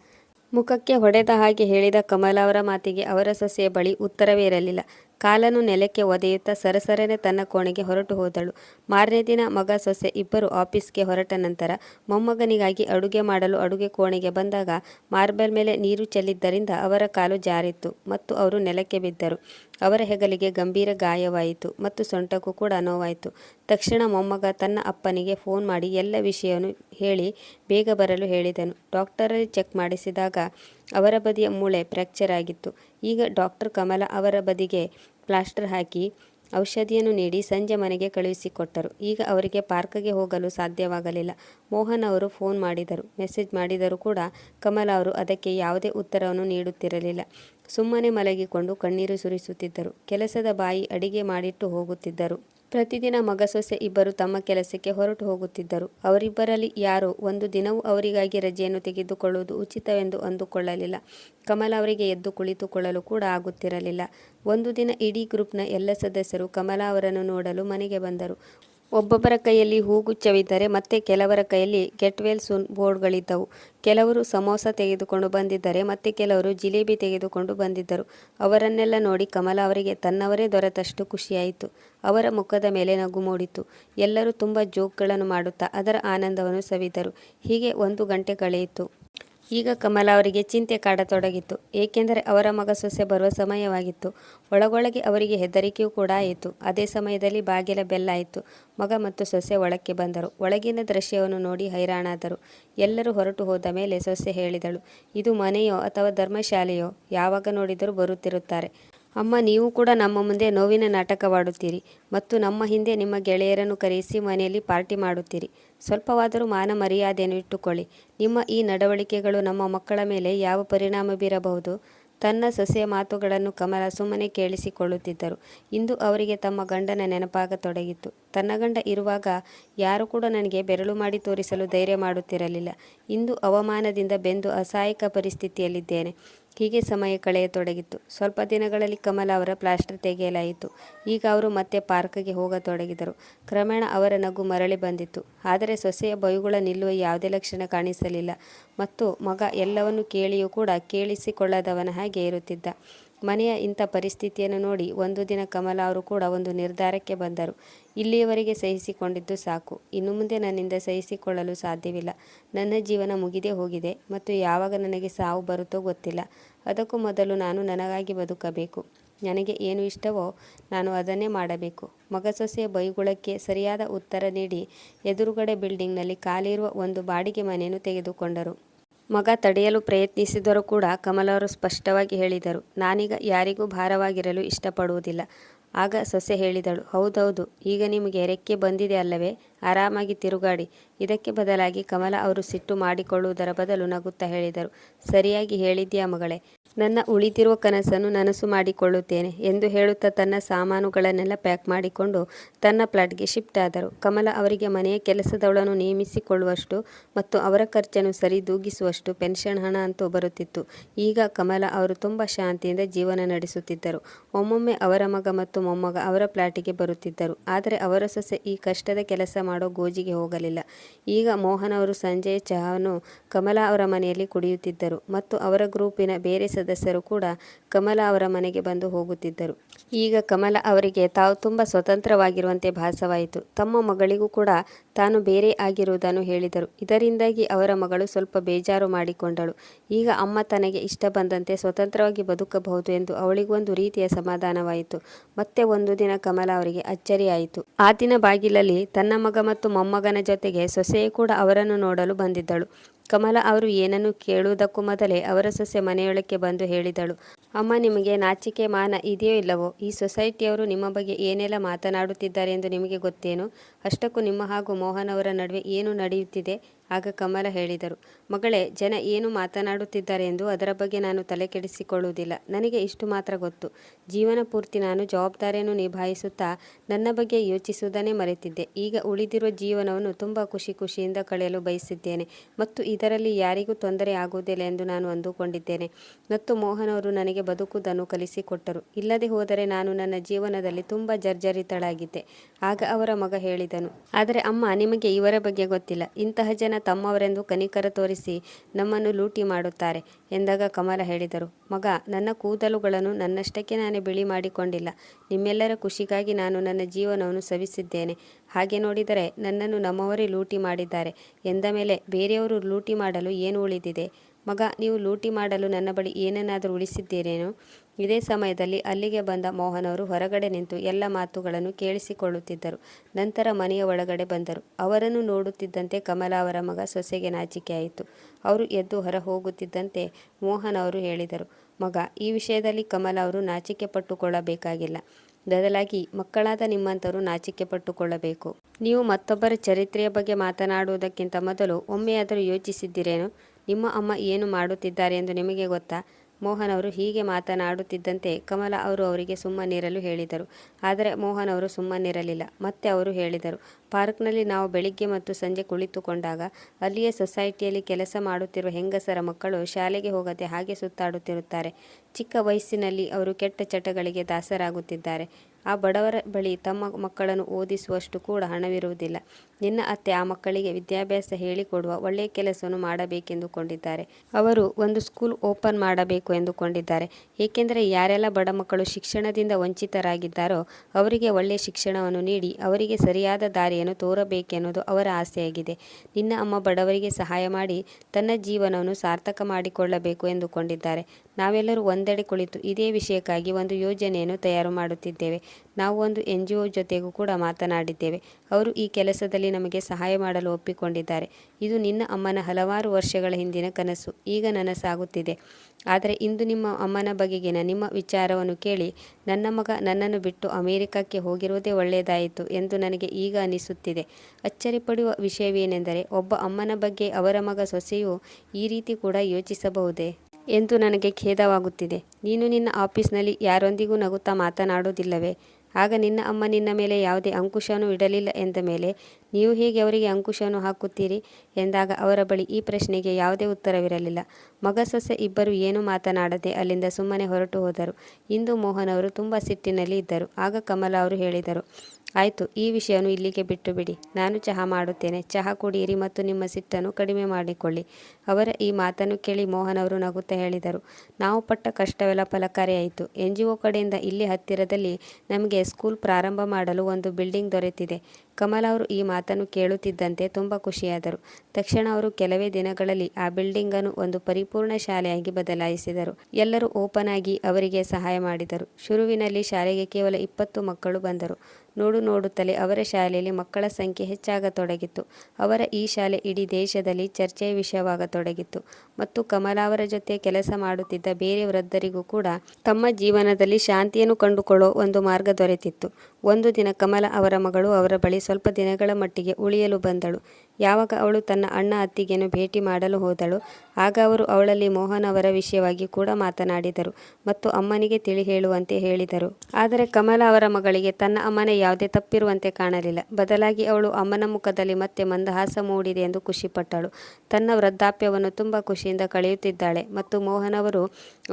ಮುಖಕ್ಕೆ ಹೊಡೆದ ಹಾಗೆ ಹೇಳಿದ ಕಮಲ ಅವರ ಮಾತಿಗೆ ಅವರ ಸೊಸೆಯ ಬಳಿ ಉತ್ತರವೇ ಇರಲಿಲ್ಲ. ಕಾಲನ್ನು ನೆಲಕ್ಕೆ ಒದೆಯುತ್ತಾ ಸರಸರನೆ ತನ್ನ ಕೋಣೆಗೆ ಹೊರಟು ಹೋದಳು. ಮಾರನೇ ದಿನ ಮಗ ಸೊಸೆ ಇಬ್ಬರು ಆಫೀಸ್ಗೆ ಹೊರಟ ನಂತರ ಮೊಮ್ಮಗನಿಗಾಗಿ ಅಡುಗೆ ಮಾಡಲು ಅಡುಗೆ ಕೋಣೆಗೆ ಬಂದಾಗ ಮಾರ್ಬಲ್ ಮೇಲೆ ನೀರು ಚೆಲ್ಲಿದ್ದರಿಂದ ಅವರ ಕಾಲು ಜಾರಿತ್ತು ಮತ್ತು ಅವರು ನೆಲಕ್ಕೆ ಬಿದ್ದರು. ಅವರ ಹೆಗಲಿಗೆ ಗಂಭೀರ ಗಾಯವಾಯಿತು ಮತ್ತು ಸೊಂಟಕ್ಕೂ ಕೂಡ ನೋವಾಯಿತು. ತಕ್ಷಣ ಮೊಮ್ಮಗ ತನ್ನ ಅಪ್ಪನಿಗೆ ಫೋನ್ ಮಾಡಿ ಎಲ್ಲ ವಿಷಯವನ್ನು ಹೇಳಿ ಬೇಗ ಬರಲು ಹೇಳಿದನು. ಡಾಕ್ಟರಲ್ಲಿ ಚೆಕ್ ಮಾಡಿಸಿದಾಗ ಅವರ ಬದಿಯ ಮೂಳೆ ಫ್ರ್ಯಾಕ್ಚರ್ ಆಗಿತ್ತು. ಈಗ ಡಾಕ್ಟರ್ ಕಮಲ ಅವರ ಬದಿಗೆ ಪ್ಲಾಸ್ಟರ್ ಹಾಕಿ ಔಷಧಿಯನ್ನು ನೀಡಿ ಸಂಜೆ ಮನೆಗೆ ಕಳುಹಿಸಿಕೊಟ್ಟರು. ಈಗ ಅವರಿಗೆ ಪಾರ್ಕ್ಗೆ ಹೋಗಲು ಸಾಧ್ಯವಾಗಲಿಲ್ಲ. ಮೋಹನ್ ಅವರು ಫೋನ್ ಮಾಡಿದರು. ಮೆಸೇಜ್ ಮಾಡಿದರೂ ಕೂಡ ಕಮಲ ಅವರು ಅದಕ್ಕೆ ಯಾವುದೇ ಉತ್ತರವನ್ನು ನೀಡುತ್ತಿರಲಿಲ್ಲ. ಸುಮ್ಮನೆ ಮಲಗಿಕೊಂಡು ಕಣ್ಣೀರು ಸುರಿಸುತ್ತಿದ್ದರು. ಕೆಲಸದ ಬಾಯಿ ಅಡಿಗೆ ಮಾಡಿಟ್ಟು ಹೋಗುತ್ತಿದ್ದರು. ಪ್ರತಿದಿನ ಮಗ ಸೊಸೆ ಇಬ್ಬರು ತಮ್ಮ ಕೆಲಸಕ್ಕೆ ಹೊರಟು ಹೋಗುತ್ತಿದ್ದರು. ಅವರಿಬ್ಬರಲ್ಲಿ ಯಾರೋ ಒಂದು ದಿನವೂ ಅವರಿಗಾಗಿ ರಜೆಯನ್ನು ತೆಗೆದುಕೊಳ್ಳುವುದು ಉಚಿತವೆಂದು ಅಂದುಕೊಳ್ಳಲಿಲ್ಲ. ಕಮಲ ಅವರಿಗೆ ಎದ್ದು ಕುಳಿತುಕೊಳ್ಳಲು ಕೂಡ ಆಗುತ್ತಿರಲಿಲ್ಲ. ಒಂದು ದಿನ ಇಡೀ ಗ್ರೂಪ್ನ ಎಲ್ಲ ಸದಸ್ಯರು ಕಮಲ ಅವರನ್ನು ನೋಡಲು ಮನೆಗೆ ಬಂದರು. ಒಬ್ಬೊಬ್ಬರ ಕೈಯಲ್ಲಿ ಹೂಗುಚ್ಛವಿದ್ದರೆ ಮತ್ತೆ ಕೆಲವರ ಕೈಯಲ್ಲಿ ಗೆಟ್ವೆಲ್ ಸುನ್ ಬೋರ್ಡ್ಗಳಿದ್ದವು. ಕೆಲವರು ಸಮೋಸ ತೆಗೆದುಕೊಂಡು ಬಂದಿದ್ದರೆ ಮತ್ತೆ ಕೆಲವರು ಜಿಲೇಬಿ ತೆಗೆದುಕೊಂಡು ಬಂದಿದ್ದರು. ಅವರನ್ನೆಲ್ಲ ನೋಡಿ ಕಮಲ ಅವರಿಗೆ ತನ್ನವರೇ ದೊರೆತಷ್ಟು ಖುಷಿಯಾಯಿತು. ಅವರ ಮುಖದ ಮೇಲೆ ನಗು ಮೂಡಿತು. ಎಲ್ಲರೂ ತುಂಬ ಜೋಕ್ಗಳನ್ನು ಮಾಡುತ್ತಾ ಅದರ ಆನಂದವನ್ನು ಸವಿದರು. ಹೀಗೆ ಒಂದು ಗಂಟೆ ಕಳೆಯಿತು. ಈಗ ಕಮಲ ಅವರಿಗೆ ಚಿಂತೆ ಕಾಡತೊಡಗಿತ್ತು ಏಕೆಂದರೆ ಅವರ ಮಗ ಸೊಸೆ ಬರುವ ಸಮಯವಾಗಿತ್ತು. ಒಳಗೊಳಗೆ ಅವರಿಗೆ ಹೆದರಿಕೆಯೂ ಕೂಡ ಆಯಿತು. ಅದೇ ಸಮಯದಲ್ಲಿ ಬಾಗಿಲ ಬೆಲ್ಲಾಯಿತು. ಮಗ ಮತ್ತು ಸೊಸೆ ಒಳಕ್ಕೆ ಬಂದರು. ಒಳಗಿನ ದೃಶ್ಯವನ್ನು ನೋಡಿ ಹೈರಾಣಾದರು. ಎಲ್ಲರೂ ಹೊರಟು ಹೋದ ಮೇಲೆ ಸೊಸೆ ಹೇಳಿದಳು, ಇದು ಮನೆಯೋ ಅಥವಾ ಧರ್ಮಶಾಲೆಯೋ? ಯಾವಾಗ ನೋಡಿದರೂ ಬರುತ್ತಿರುತ್ತಾರೆ. ಅಮ್ಮ, ನೀವು ಕೂಡ ನಮ್ಮ ಮುಂದೆ ನೋವಿನ ನಾಟಕವಾಡುತ್ತೀರಿ ಮತ್ತು ನಮ್ಮ ಹಿಂದೆ ನಿಮ್ಮ ಗೆಳೆಯರನ್ನು ಕರೆಯಿಸಿ ಮನೆಯಲ್ಲಿ ಪಾರ್ಟಿ ಮಾಡುತ್ತೀರಿ. ಸ್ವಲ್ಪವಾದರೂ ಮಾನ ಮರ್ಯಾದೆಯನ್ನು ಇಟ್ಟುಕೊಳ್ಳಿ. ನಿಮ್ಮ ಈ ನಡವಳಿಕೆಗಳು ನಮ್ಮ ಮಕ್ಕಳ ಮೇಲೆ ಯಾವ ಪರಿಣಾಮ ಬೀರಬಹುದು? ತನ್ನ ಸೊಸೆಯ ಮಾತುಗಳನ್ನು ಕಮಲ ಸುಮ್ಮನೆ ಕೇಳಿಸಿಕೊಳ್ಳುತ್ತಿದ್ದರು. ಇಂದು ಅವರಿಗೆ ತಮ್ಮ ಗಂಡನ ನೆನಪಾಗತೊಡಗಿತ್ತು ತನ್ನ ಗಂಡ ಇರುವಾಗ ಯಾರು ಕೂಡ ನನಗೆ ಬೆರಳು ಮಾಡಿ ತೋರಿಸಲು ಧೈರ್ಯ ಮಾಡುತ್ತಿರಲಿಲ್ಲ. ಇಂದು ಅವಮಾನದಿಂದ ಬೆಂದು ಅಸಹಾಯಕ ಪರಿಸ್ಥಿತಿಯಲ್ಲಿದ್ದೇನೆ. ಹೀಗೆ ಸಮಯ ಕಳೆಯತೊಡಗಿತ್ತು. ಸ್ವಲ್ಪ ದಿನಗಳಲ್ಲಿ ಕಮಲ ಅವರ ಪ್ಲಾಸ್ಟರ್ ತೆಗೆಯಲಾಯಿತು. ಈಗ ಅವರು ಮತ್ತೆ ಪಾರ್ಕ್ಗೆ ಹೋಗತೊಡಗಿದರು ಕ್ರಮೇಣ ಅವರ ನಗು ಮರಳಿ ಬಂದಿತ್ತು. ಆದರೆ ಸೊಸೆಯ ಬೈಗುಳ ನಿಲ್ಲುವ ಯಾವುದೇ ಲಕ್ಷಣ ಕಾಣಿಸಲಿಲ್ಲ. ಮತ್ತು ಮಗ ಎಲ್ಲವನ್ನು ಕೇಳಿಯೂ ಕೂಡ ಕೇಳಿಸಿಕೊಳ್ಳದವನ ಹಾಗೆ ಇರುತ್ತಿದ್ದ. ಮನೆಯ ಇಂಥ ಪರಿಸ್ಥಿತಿಯನ್ನು ನೋಡಿ ಒಂದು ದಿನ ಕಮಲ ಅವರು ಕೂಡ ಒಂದು ನಿರ್ಧಾರಕ್ಕೆ ಬಂದರು. ಇಲ್ಲಿಯವರೆಗೆ ಸಹಿಸಿಕೊಂಡಿದ್ದು ಸಾಕು. ಇನ್ನು ಮುಂದೆ ನನ್ನಿಂದ ಸಹಿಸಿಕೊಳ್ಳಲು ಸಾಧ್ಯವಿಲ್ಲ. ನನ್ನ ಜೀವನ ಮುಗಿದೇ ಹೋಗಿದೆ ಮತ್ತು ಯಾವಾಗ ನನಗೆ ಸಾವು ಬರುತ್ತೋ ಗೊತ್ತಿಲ್ಲ. ಅದಕ್ಕೂ ಮೊದಲು ನಾನು ನನಗಾಗಿ ಬದುಕಬೇಕು. ನನಗೆ ಏನು ಇಷ್ಟವೋ ನಾನು ಅದನ್ನೇ ಮಾಡಬೇಕು. ಮಗ ಸೊಸೆಯ ಬೈಗುಳಕ್ಕೆ ಸರಿಯಾದ ಉತ್ತರ ನೀಡಿ ಎದುರುಗಡೆ ಬಿಲ್ಡಿಂಗ್ನಲ್ಲಿ ಖಾಲಿರುವ ಒಂದು ಬಾಡಿಗೆ ಮನೆಯನ್ನು ತೆಗೆದುಕೊಂಡರು. ಮಗ ತಡೆಯಲು ಪ್ರಯತ್ನಿಸಿದರೂ ಕೂಡ ಕಮಲ ಅವರು ಸ್ಪಷ್ಟವಾಗಿ ಹೇಳಿದರು, ನಾನೀಗ ಯಾರಿಗೂ ಭಾರವಾಗಿರಲು ಇಷ್ಟಪಡುವುದಿಲ್ಲ. ಆಗ ಸೊಸೆ ಹೇಳಿದಳು ಹೌದೌದು ಈಗ ನಿಮಗೆ ರೆಕ್ಕೆ ಬಂದಿದೆ ಅಲ್ಲವೇ, ಆರಾಮಾಗಿ ತಿರುಗಾಡಿ. ಇದಕ್ಕೆ ಬದಲಾಗಿ ಕಮಲ ಅವರು ಸಿಟ್ಟು ಮಾಡಿಕೊಳ್ಳುವುದರ ಬದಲು ನಗುತ್ತಾ ಹೇಳಿದರು. ಸರಿಯಾಗಿ ಹೇಳಿದ್ಯಾ ಮಗಳೇ ನನ್ನ ಉಳಿದಿರುವ ಕನಸನ್ನು ನನಸು ಮಾಡಿಕೊಳ್ಳುತ್ತೇನೆ ಎಂದು ಹೇಳುತ್ತಾ ತನ್ನ ಸಾಮಾನುಗಳನ್ನೆಲ್ಲ ಪ್ಯಾಕ್ ಮಾಡಿಕೊಂಡು ತನ್ನ ಫ್ಲಾಟ್ಗೆ ಶಿಫ್ಟ್ ಆದರು. ಕಮಲ ಅವರಿಗೆ ಮನೆಯ ಕೆಲಸದವಳನ್ನು ನೇಮಿಸಿಕೊಳ್ಳುವಷ್ಟು ಮತ್ತು ಅವರ ಖರ್ಚನ್ನು ಸರಿದೂಗಿಸುವಷ್ಟು ಪೆನ್ಷನ್ ಹಣ ಅಂತೂ ಬರುತ್ತಿತ್ತು. ಈಗ ಕಮಲ ಅವರು ತುಂಬ ಶಾಂತಿಯಿಂದ ಜೀವನ ನಡೆಸುತ್ತಿದ್ದರು. ಒಮ್ಮೊಮ್ಮೆ ಅವರ ಮಗ ಮತ್ತು ಮೊಮ್ಮಗ ಅವರ ಫ್ಲಾಟಿಗೆ ಬರುತ್ತಿದ್ದರು. ಆದರೆ ಅವರ ಸೊಸೆ ಈ ಕಷ್ಟದ ಕೆಲಸ ಮಾಡೋ ಗೋಜಿಗೆ ಹೋಗಲಿಲ್ಲ. ಈಗ ಮೋಹನ್ ಅವರು ಸಂಜೆಯ ಚಹಾವನ್ನು ಕಮಲ ಅವರ ಮನೆಯಲ್ಲಿ ಕುಡಿಯುತ್ತಿದ್ದರು ಮತ್ತು ಅವರ ಗ್ರೂಪಿನ ಬೇರೆ ಸದಸ್ಯರು ಕೂಡ ಕಮಲ ಅವರ ಮನೆಗೆ ಬಂದು ಹೋಗುತ್ತಿದ್ದರು. ಈಗ ಕಮಲ ಅವರಿಗೆ ತಾವು ತುಂಬ ಸ್ವತಂತ್ರವಾಗಿರುವಂತೆ ಭಾಸವಾಯಿತು. ತಮ್ಮ ಮಗಳಿಗೂ ಕೂಡ ತಾನು ಬೇರೆ ಆಗಿರುವುದನ್ನು ಹೇಳಿದರು. ಇದರಿಂದಾಗಿ ಅವರ ಮಗಳು ಸ್ವಲ್ಪ ಬೇಜಾರು ಮಾಡಿಕೊಂಡಳು. ಈಗ ಅಮ್ಮ ತನಗೆ ಇಷ್ಟ ಬಂದಂತೆ ಸ್ವತಂತ್ರವಾಗಿ ಬದುಕಬಹುದು ಎಂದು ಅವಳಿಗೊಂದು ರೀತಿಯ ಸಮಾಧಾನವಾಯಿತು. ಮತ್ತೆ ಒಂದು ದಿನ ಕಮಲ ಅವರಿಗೆ ಅಚ್ಚರಿಯಾಯಿತು. ಆ ದಿನ ಬಾಗಿಲಲ್ಲಿ ತನ್ನ ಮಗ ಮತ್ತು ಮೊಮ್ಮಗನ ಜೊತೆಗೆ ಸೊಸೆಯೇ ಕೂಡ ಅವರನ್ನು ನೋಡಲು ಬಂದಿದ್ದಳು. ಕಮಲ ಅವರು ಏನನ್ನು ಕೇಳುವುದಕ್ಕೂ ಮೊದಲೇ ಅವರ ಸೊಸೆ ಮನೆಯೊಳಕ್ಕೆ ಬಂದು ಹೇಳಿದಳು. ಅಮ್ಮ, ನಿಮಗೆ ನಾಚಿಕೆ ಮಾನ ಇದೆಯೋ ಇಲ್ಲವೋ? ಈ ಸೊಸೈಟಿಯವರು ನಿಮ್ಮ ಬಗ್ಗೆ ಏನೆಲ್ಲ ಮಾತನಾಡುತ್ತಿದ್ದಾರೆ ಎಂದು ನಿಮಗೆ ಗೊತ್ತೇನು? ಅಷ್ಟಕ್ಕೂ ನಿಮ್ಮ ಹಾಗೂ ಮೋಹನ್ ಅವರ ನಡುವೆ ಏನು ನಡೆಯುತ್ತಿದೆ? ಆಗ ಕಮಲ ಹೇಳಿದರು, ಮಗಳೇ, ಜನ ಏನು ಮಾತನಾಡುತ್ತಿದ್ದಾರೆ ಎಂದು ಅದರ ಬಗ್ಗೆ ನಾನು ತಲೆ ಕೆಡಿಸಿಕೊಳ್ಳುವುದಿಲ್ಲ ನನಗೆ ಇಷ್ಟು ಮಾತ್ರ ಗೊತ್ತು. ಜೀವನ ಪೂರ್ತಿ ನಾನು ಜವಾಬ್ದಾರಿಯನ್ನು ನಿಭಾಯಿಸುತ್ತಾ ನನ್ನ ಬಗ್ಗೆ ಯೋಚಿಸುವುದನ್ನೇ ಮರೆತಿದ್ದೆ. ಈಗ ಉಳಿದಿರುವ ಜೀವನವನ್ನು ತುಂಬ ಖುಷಿ ಖುಷಿಯಿಂದ ಕಳೆಯಲು ಬಯಸಿದ್ದೇನೆ ಮತ್ತು ಇದರಲ್ಲಿ ಯಾರಿಗೂ ತೊಂದರೆ ಆಗುವುದಿಲ್ಲ ಎಂದು ನಾನು ಅಂದುಕೊಂಡಿದ್ದೇನೆ. ಮತ್ತು ಮೋಹನ್ ಅವರು ನನಗೆ ಬದುಕುವುದನ್ನು ಕಲಿಸಿಕೊಟ್ಟರು. ಇಲ್ಲದೆ ಹೋದರೆ ನಾನು ನನ್ನ ಜೀವನದಲ್ಲಿ ತುಂಬ ಜರ್ಜರಿತಳಾಗಿದ್ದೆ. ಆಗ ಅವರ ಮಗ ಹೇಳಿದನು, ಆದರೆ ಅಮ್ಮ, ನಿಮಗೆ ಇವರ ಬಗ್ಗೆ ಗೊತ್ತಿಲ್ಲ. ಇಂತಹ ಜನ ತಮ್ಮವರೆಂದು ಕನಿಕರ ತೋರಿಸಿ ನಮ್ಮನ್ನು ಲೂಟಿ ಮಾಡುತ್ತಾರೆ ಎಂದಾಗ ಕಮಲ ಹೇಳಿದರು, ಮಗ, ನನ್ನ ಕೂದಲುಗಳನ್ನು ನನ್ನಷ್ಟಕ್ಕೆ ನಾನೇ ಬಿಳಿ ಮಾಡಿಕೊಂಡಿಲ್ಲ. ನಿಮ್ಮೆಲ್ಲರ ಖುಷಿಗಾಗಿ ನಾನು ನನ್ನ ಜೀವನವನ್ನು ಸವಿಸಿದ್ದೇನೆ. ಹಾಗೆ ನೋಡಿದರೆ ನನ್ನನ್ನು ನಮ್ಮವರೇ ಲೂಟಿ ಮಾಡಿದ್ದಾರೆ. ಎಂದ ಮೇಲೆ ಬೇರೆಯವರು ಲೂಟಿ ಮಾಡಲು ಏನು ಉಳಿದಿದೆ? ಮಗ, ನೀವು ಲೂಟಿ ಮಾಡಲು ನನ್ನ ಬಳಿ ಏನನ್ನಾದರೂ ಉಳಿಸಿದ್ದೀರೇನೋ? ಇದೇ ಸಮಯದಲ್ಲಿ ಅಲ್ಲಿಗೆ ಬಂದ ಮೋಹನ್ ಅವರು ಹೊರಗಡೆ ನಿಂತು ಎಲ್ಲ ಮಾತುಗಳನ್ನು ಕೇಳಿಸಿಕೊಳ್ಳುತ್ತಿದ್ದರು. ನಂತರ ಮನೆಯ ಒಳಗಡೆ ಬಂದರು. ಅವರನ್ನು ನೋಡುತ್ತಿದ್ದಂತೆ ಕಮಲ ಅವರ ಮಗ ಸೊಸೆಗೆ ನಾಚಿಕೆಯಾಯಿತು. ಅವರು ಎದ್ದು ಹೊರ ಹೋಗುತ್ತಿದ್ದಂತೆ ಮೋಹನ್ ಅವರು ಹೇಳಿದರು, ಮಗ, ಈ ವಿಷಯದಲ್ಲಿ ಕಮಲ ಅವರು ನಾಚಿಕೆ ಪಟ್ಟುಕೊಳ್ಳಬೇಕಾಗಿಲ್ಲ ಬದಲಾಗಿ ಮಕ್ಕಳಾದ ನಿಮ್ಮಂಥವರು ನಾಚಿಕೆ ಪಟ್ಟುಕೊಳ್ಳಬೇಕು ನೀವು ಮತ್ತೊಬ್ಬರ ಚರಿತ್ರೆಯ ಬಗ್ಗೆ ಮಾತನಾಡುವುದಕ್ಕಿಂತ ಮೊದಲು ಒಮ್ಮೆಯಾದರೂ ಯೋಚಿಸಿದ್ದೀರೇನು? ನಿಮ್ಮ ಅಮ್ಮ ಏನು ಮಾಡುತ್ತಿದ್ದಾರೆ ಎಂದು ನಿಮಗೆ ಗೊತ್ತಾ? ಮೋಹನ್ ಅವರು ಹೀಗೆ ಮಾತನಾಡುತ್ತಿದ್ದಂತೆ ಕಮಲ ಅವರು ಅವರಿಗೆ ಸುಮ್ಮನಿರಲು ಹೇಳಿದರು. ಆದರೆ ಮೋಹನ್ ಅವರು ಸುಮ್ಮನಿರಲಿಲ್ಲ. ಮತ್ತೆ ಅವರು ಹೇಳಿದರು, ಪಾರ್ಕ್ನಲ್ಲಿ ನಾವು ಬೆಳಿಗ್ಗೆ ಮತ್ತು ಸಂಜೆ ಕುಳಿತುಕೊಂಡಾಗ ಅಲ್ಲಿಯೇ ಸೊಸೈಟಿಯಲ್ಲಿ ಕೆಲಸ ಮಾಡುತ್ತಿರುವ ಹೆಂಗಸರ ಮಕ್ಕಳು ಶಾಲೆಗೆ ಹೋಗದೆ ಹಾಗೆ ಸುತ್ತಾಡುತ್ತಿರುತ್ತಾರೆ. ಚಿಕ್ಕ ವಯಸ್ಸಿನಲ್ಲಿ ಅವರು ಕೆಟ್ಟ ಚಟಗಳಿಗೆ ದಾಸರಾಗುತ್ತಿದ್ದಾರೆ. ಆ ಬಡವರ ಬಳಿ ತಮ್ಮ ಮಕ್ಕಳನ್ನು ಓದಿಸುವಷ್ಟು ಕೂಡ ಹಣವಿರುವುದಿಲ್ಲ. ನಿನ್ನ ಅತ್ತೆ ಆ ಮಕ್ಕಳಿಗೆ ವಿದ್ಯಾಭ್ಯಾಸ ಹೇಳಿಕೊಡುವ ಒಳ್ಳೆಯ ಕೆಲಸವನ್ನು ಮಾಡಬೇಕೆಂದುಕೊಂಡಿದ್ದಾರೆ. ಅವರು ಒಂದು ಸ್ಕೂಲ್ ಓಪನ್ ಮಾಡಬೇಕು ಎಂದುಕೊಂಡಿದ್ದಾರೆ. ಏಕೆಂದರೆ ಯಾರೆಲ್ಲ ಬಡ ಮಕ್ಕಳು ಶಿಕ್ಷಣದಿಂದ ವಂಚಿತರಾಗಿದ್ದಾರೋ ಅವರಿಗೆ ಒಳ್ಳೆಯ ಶಿಕ್ಷಣವನ್ನು ನೀಡಿ ಅವರಿಗೆ ಸರಿಯಾದ ದಾರಿಯನ್ನು ತೋರಬೇಕೆನ್ನುವುದು ಅವರ ಆಸೆಯಾಗಿದೆ. ನಿನ್ನ ಅಮ್ಮ ಬಡವರಿಗೆ ಸಹಾಯ ಮಾಡಿ ತನ್ನ ಜೀವನವನ್ನು ಸಾರ್ಥಕ ಮಾಡಿಕೊಳ್ಳಬೇಕು ಎಂದುಕೊಂಡಿದ್ದಾರೆ. ನಾವೆಲ್ಲರೂ ಒಂದೆಡೆ ಕುಳಿತು ಇದೇ ವಿಷಯಕ್ಕಾಗಿ ಒಂದು ಯೋಜನೆಯನ್ನು ತಯಾರು ಮಾಡುತ್ತಿದ್ದೇವೆ. ನಾವು ಒಂದು ಎನ್ ಜಿ ಒ ಜೊತೆಗೂ ಕೂಡ ಮಾತನಾಡಿದ್ದೇವೆ. ಅವರು ಈ ಕೆಲಸದಲ್ಲಿ ನಮಗೆ ಸಹಾಯ ಮಾಡಲು ಒಪ್ಪಿಕೊಂಡಿದ್ದಾರೆ. ಇದು ನಿನ್ನ ಅಮ್ಮನ ಹಲವಾರು ವರ್ಷಗಳ ಹಿಂದಿನ ಕನಸು. ಈಗ ನನಸಾಗುತ್ತಿದೆ. ಆದರೆ ಇಂದು ನಿಮ್ಮ ಅಮ್ಮನ ಬಗೆಗಿನ ನಿಮ್ಮ ವಿಚಾರವನ್ನು ಕೇಳಿ ನನ್ನ ಮಗ ನನ್ನನ್ನು ಬಿಟ್ಟು ಅಮೆರಿಕಕ್ಕೆ ಹೋಗಿರುವುದೇ ಒಳ್ಳೆಯದಾಯಿತು ಎಂದು ನನಗೆ ಈಗ ಅನಿಸುತ್ತಿದೆ. ಅಚ್ಚರಿ ಪಡುವ ವಿಷಯವೇನೆಂದರೆ, ಒಬ್ಬ ಅಮ್ಮನ ಬಗ್ಗೆ ಅವರ ಮಗ ಸೊಸೆಯು ಈ ರೀತಿ ಕೂಡ ಯೋಚಿಸಬಹುದೇ? ಎಂದು ನನಗೆ ಖೇದವಾಗುತ್ತಿದೆ. ನೀನು ನಿನ್ನ ಆಫೀಸ್ನಲ್ಲಿ ಯಾರೊಂದಿಗೂ ನಗುತ್ತಾ ಮಾತನಾಡುವುದಿಲ್ಲವೇ? ಆಗ ನಿನ್ನ ಅಮ್ಮ ನಿನ್ನ ಮೇಲೆ ಯಾವುದೇ ಅಂಕುಶನೂ ಇಡಲಿಲ್ಲ ಎಂದ ಮೇಲೆ, ನೀವು ಹೇಗೆ ಅವರಿಗೆ ಅಂಕುಶವನ್ನು ಹಾಕುತ್ತೀರಿ? ಎಂದಾಗ ಅವರ ಬಳಿ ಈ ಪ್ರಶ್ನೆಗೆ ಯಾವುದೇ ಉತ್ತರವಿರಲಿಲ್ಲ. ಮಗ ಸೊಸೆ ಇಬ್ಬರು ಏನೂ ಮಾತನಾಡದೆ ಅಲ್ಲಿಂದ ಸುಮ್ಮನೆ ಹೊರಟು ಹೋದರು. ಇಂದು ಮೋಹನ್ ಅವರು ತುಂಬ ಸಿಟ್ಟಿನಲ್ಲಿ ಇದ್ದರು. ಆಗ ಕಮಲ ಅವರು ಹೇಳಿದರು ಆಯಿತು, ಈ ವಿಷಯವನ್ನು ಇಲ್ಲಿಗೆ ಬಿಟ್ಟು ಬಿಡಿ. ನಾನು ಚಹಾ ಮಾಡುತ್ತೇನೆ. ಚಹಾ ಕುಡಿಯಿರಿ ಮತ್ತು ನಿಮ್ಮ ಸಿಟ್ಟನ್ನು ಕಡಿಮೆ ಮಾಡಿಕೊಳ್ಳಿ. ಅವರ ಈ ಮಾತನ್ನು ಕೇಳಿ ಮೋಹನ್ ಅವರು ನಗುತ್ತಾ ಹೇಳಿದರು. ನಾವು ಪಟ್ಟ ಕಷ್ಟವೆಲ್ಲ ಫಲಕಾರಿಯಾಯಿತು ಎನ್ ಜಿ ಒ ಕಡೆಯಿಂದ ಇಲ್ಲಿ ಹತ್ತಿರದಲ್ಲಿ ನಮಗೆ ಸ್ಕೂಲ್ ಪ್ರಾರಂಭ ಮಾಡಲು ಒಂದು ಬಿಲ್ಡಿಂಗ್ ದೊರೆತಿದೆ. ಕಮಲ ಅವರು ಈ ಮಾತನ್ನು ಕೇಳುತ್ತಿದ್ದಂತೆ ತುಂಬ ಖುಷಿಯಾದರು. ತಕ್ಷಣ ಅವರು ಕೆಲವೇ ದಿನಗಳಲ್ಲಿ ಆ ಬಿಲ್ಡಿಂಗನ್ನು ಒಂದು ಪರಿಪೂರ್ಣ ಶಾಲೆಯಾಗಿ ಬದಲಾಯಿಸಿದರು. ಎಲ್ಲರೂ ಓಪನ್ ಆಗಿ ಅವರಿಗೆ ಸಹಾಯ ಮಾಡಿದರು. ಶುರುವಿನಲ್ಲಿ ಶಾಲೆಗೆ ಕೇವಲ ಇಪ್ಪತ್ತು ಮಕ್ಕಳು ಬಂದರು. ನೋಡು ನೋಡುತ್ತಲೇ ಅವರ ಶಾಲೆಯಲ್ಲಿ ಮಕ್ಕಳ ಸಂಖ್ಯೆ ಹೆಚ್ಚಾಗತೊಡಗಿತ್ತು. ಅವರ ಈ ಶಾಲೆ ಇಡೀ ದೇಶದಲ್ಲಿ ಚರ್ಚೆಯ ವಿಷಯವಾಗತೊಡಗಿತ್ತು. ಮತ್ತು ಕಮಲ ಅವರ ಜೊತೆ ಕೆಲಸ ಮಾಡುತ್ತಿದ್ದ ಬೇರೆ ವೃದ್ಧರಿಗೂ ಕೂಡ ತಮ್ಮ ಜೀವನದಲ್ಲಿ ಶಾಂತಿಯನ್ನು ಕಂಡುಕೊಳ್ಳೋ ಒಂದು ಮಾರ್ಗ ದೊರೆತಿತ್ತು. ಒಂದು ದಿನ ಕಮಲ ಅವರ ಮಗಳು ಅವರ ಬಳಿ ಸ್ವಲ್ಪ ದಿನಗಳ ಮಟ್ಟಿಗೆ ಉಳಿಯಲು ಬಂದಳು. ಯಾವಾಗ ಅವಳು ತನ್ನ ಅಣ್ಣ ಅತ್ತಿಗೆಯನ್ನು ಭೇಟಿ ಮಾಡಲು ಹೋದಳು, ಆಗ ಅವರು ಅವಳಲ್ಲಿ ಮೋಹನ್ ಅವರ ವಿಷಯವಾಗಿ ಕೂಡ ಮಾತನಾಡಿದರು ಮತ್ತು ಅಮ್ಮನಿಗೆ ತಿಳಿ ಹೇಳುವಂತೆ ಹೇಳಿದರು. ಆದರೆ ಕಮಲ ಅವರ ಮಗಳಿಗೆ ತನ್ನ ಅಮ್ಮನ ಯಾವುದೇ ತಪ್ಪಿರುವಂತೆ ಕಾಣಲಿಲ್ಲ. ಬದಲಾಗಿ ಅವಳು ಅಮ್ಮನ ಮುಖದಲ್ಲಿ ಮತ್ತೆ ಮಂದಹಾಸ ಮೂಡಿದೆ ಎಂದು ಖುಷಿಪಟ್ಟಳು. ತನ್ನ ವೃದ್ಧಾಪ್ಯವನ್ನು ತುಂಬ ಖುಷಿಯಿಂದ ಕಳೆಯುತ್ತಿದ್ದಾಳೆ ಮತ್ತು ಮೋಹನ್ ಅವರು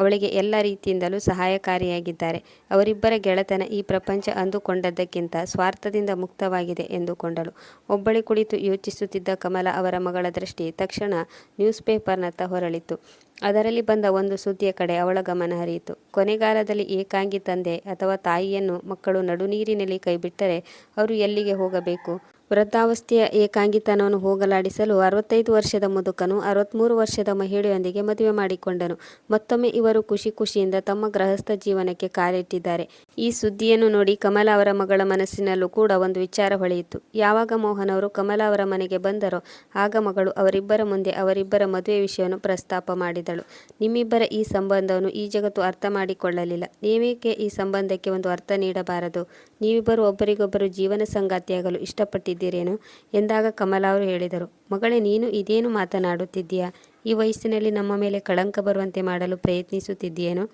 ಅವಳಿಗೆ ಎಲ್ಲ ರೀತಿಯಿಂದಲೂ ಸಹಾಯಕಾರಿಯಾಗಿದ್ದಾರೆ. ಅವರಿಬ್ಬರ ಗೆಳೆತನ ಈ ಪ್ರಪಂಚ ಅಂದುಕೊಂಡದ್ದಕ್ಕಿಂತ ಸ್ವಾರ್ಥದಿಂದ ಮುಕ್ತವಾಗಿದೆ ಎಂದುಕೊಂಡಳು. ಒಬ್ಬಳಿ ಕುಳಿತು ಯೋಚಿಸುತ್ತಿದ್ದ ಕಮಲ ಅವರ ಮಗಳ ದೃಷ್ಟಿ ತಕ್ಷಣ ನ್ಯೂಸ್ ಪೇಪರ್ನತ್ತ ಹೊರಳಿತು. ಅದರಲ್ಲಿ ಬಂದ ಒಂದು ಸುದ್ದಿಯ ಕಡೆ ಅವಳ ಗಮನ ಹರಿಯಿತು. ಕೊನೆಗಾಲದಲ್ಲಿ ಏಕಾಂಗಿ ತಂದೆ ಅಥವಾ ತಾಯಿಯನ್ನು ಮಕ್ಕಳು ನಡುನೀರಿನಲ್ಲಿ ಕೈಬಿಟ್ಟರೆ ಅವರು ಎಲ್ಲಿಗೆ ಹೋಗಬೇಕು? ವೃದ್ಧಾವಸ್ಥೆಯ ಏಕಾಂಗಿತನವನ್ನು ಹೋಗಲಾಡಿಸಲು ಅರವತ್ತೈದು ವರ್ಷದ ಮುದುಕನು ಅರವತ್ತ್ಮೂರು ವರ್ಷದ ಮಹಿಳೆಯೊಂದಿಗೆ ಮದುವೆ ಮಾಡಿಕೊಂಡನು. ಮತ್ತೊಮ್ಮೆ ಇವರು ಖುಷಿ ಖುಷಿಯಿಂದ ತಮ್ಮ ಗೃಹಸ್ಥ ಜೀವನಕ್ಕೆ ಕಾಲಿಟ್ಟಿದ್ದಾರೆ. ಈ ಸುದ್ದಿಯನ್ನು ನೋಡಿ ಕಮಲ ಅವರ ಮಗಳ ಮನಸ್ಸಿನಲ್ಲೂ ಕೂಡ ಒಂದು ವಿಚಾರ ಹೊಳೆಯಿತು. ಯಾವಾಗ ಮೋಹನ್ ಅವರು ಕಮಲ ಅವರ ಮನೆಗೆ ಬಂದರೋ ಆಗ ಮಗಳು ಅವರಿಬ್ಬರ ಮುಂದೆ ಅವರಿಬ್ಬರ ಮದುವೆ ವಿಷಯವನ್ನು ಪ್ರಸ್ತಾಪ ಮಾಡಿದಳು. ನಿಮ್ಮಿಬ್ಬರ ಈ ಸಂಬಂಧವನ್ನು ಈ ಜಗತ್ತು ಅರ್ಥ ಮಾಡಿಕೊಳ್ಳಲಿಲ್ಲ. ನೀವೇಕೆ ಈ ಸಂಬಂಧಕ್ಕೆ ಒಂದು ಅರ್ಥ ನೀಡಬಾರದು? ನೀವಿಬ್ಬರು ಒಬ್ಬರಿಗೊಬ್ಬರು ಜೀವನ ಸಂಗಾತಿಯಾಗಲು ಇಷ್ಟಪಟ್ಟಿದ್ದೀರಿ. ಮಾಡುತ್ತಿದ್ದೀರೇನು ಎಂದಾಗ ಕಮಲ ಅವರು ಹೇಳಿದರು, ಮಗಳೇ, ನೀನು ಇದೇನು ಮಾತನಾಡುತ್ತಿದ್ದೀಯಾ? ಈ ವಯಸ್ಸಿನಲ್ಲಿ ನಮ್ಮ ಮೇಲೆ ಕಳಂಕ ಬರುವಂತೆ ಮಾಡಲು ಪ್ರಯತ್ನಿಸುತ್ತಿದ್ದೀಯೇನು?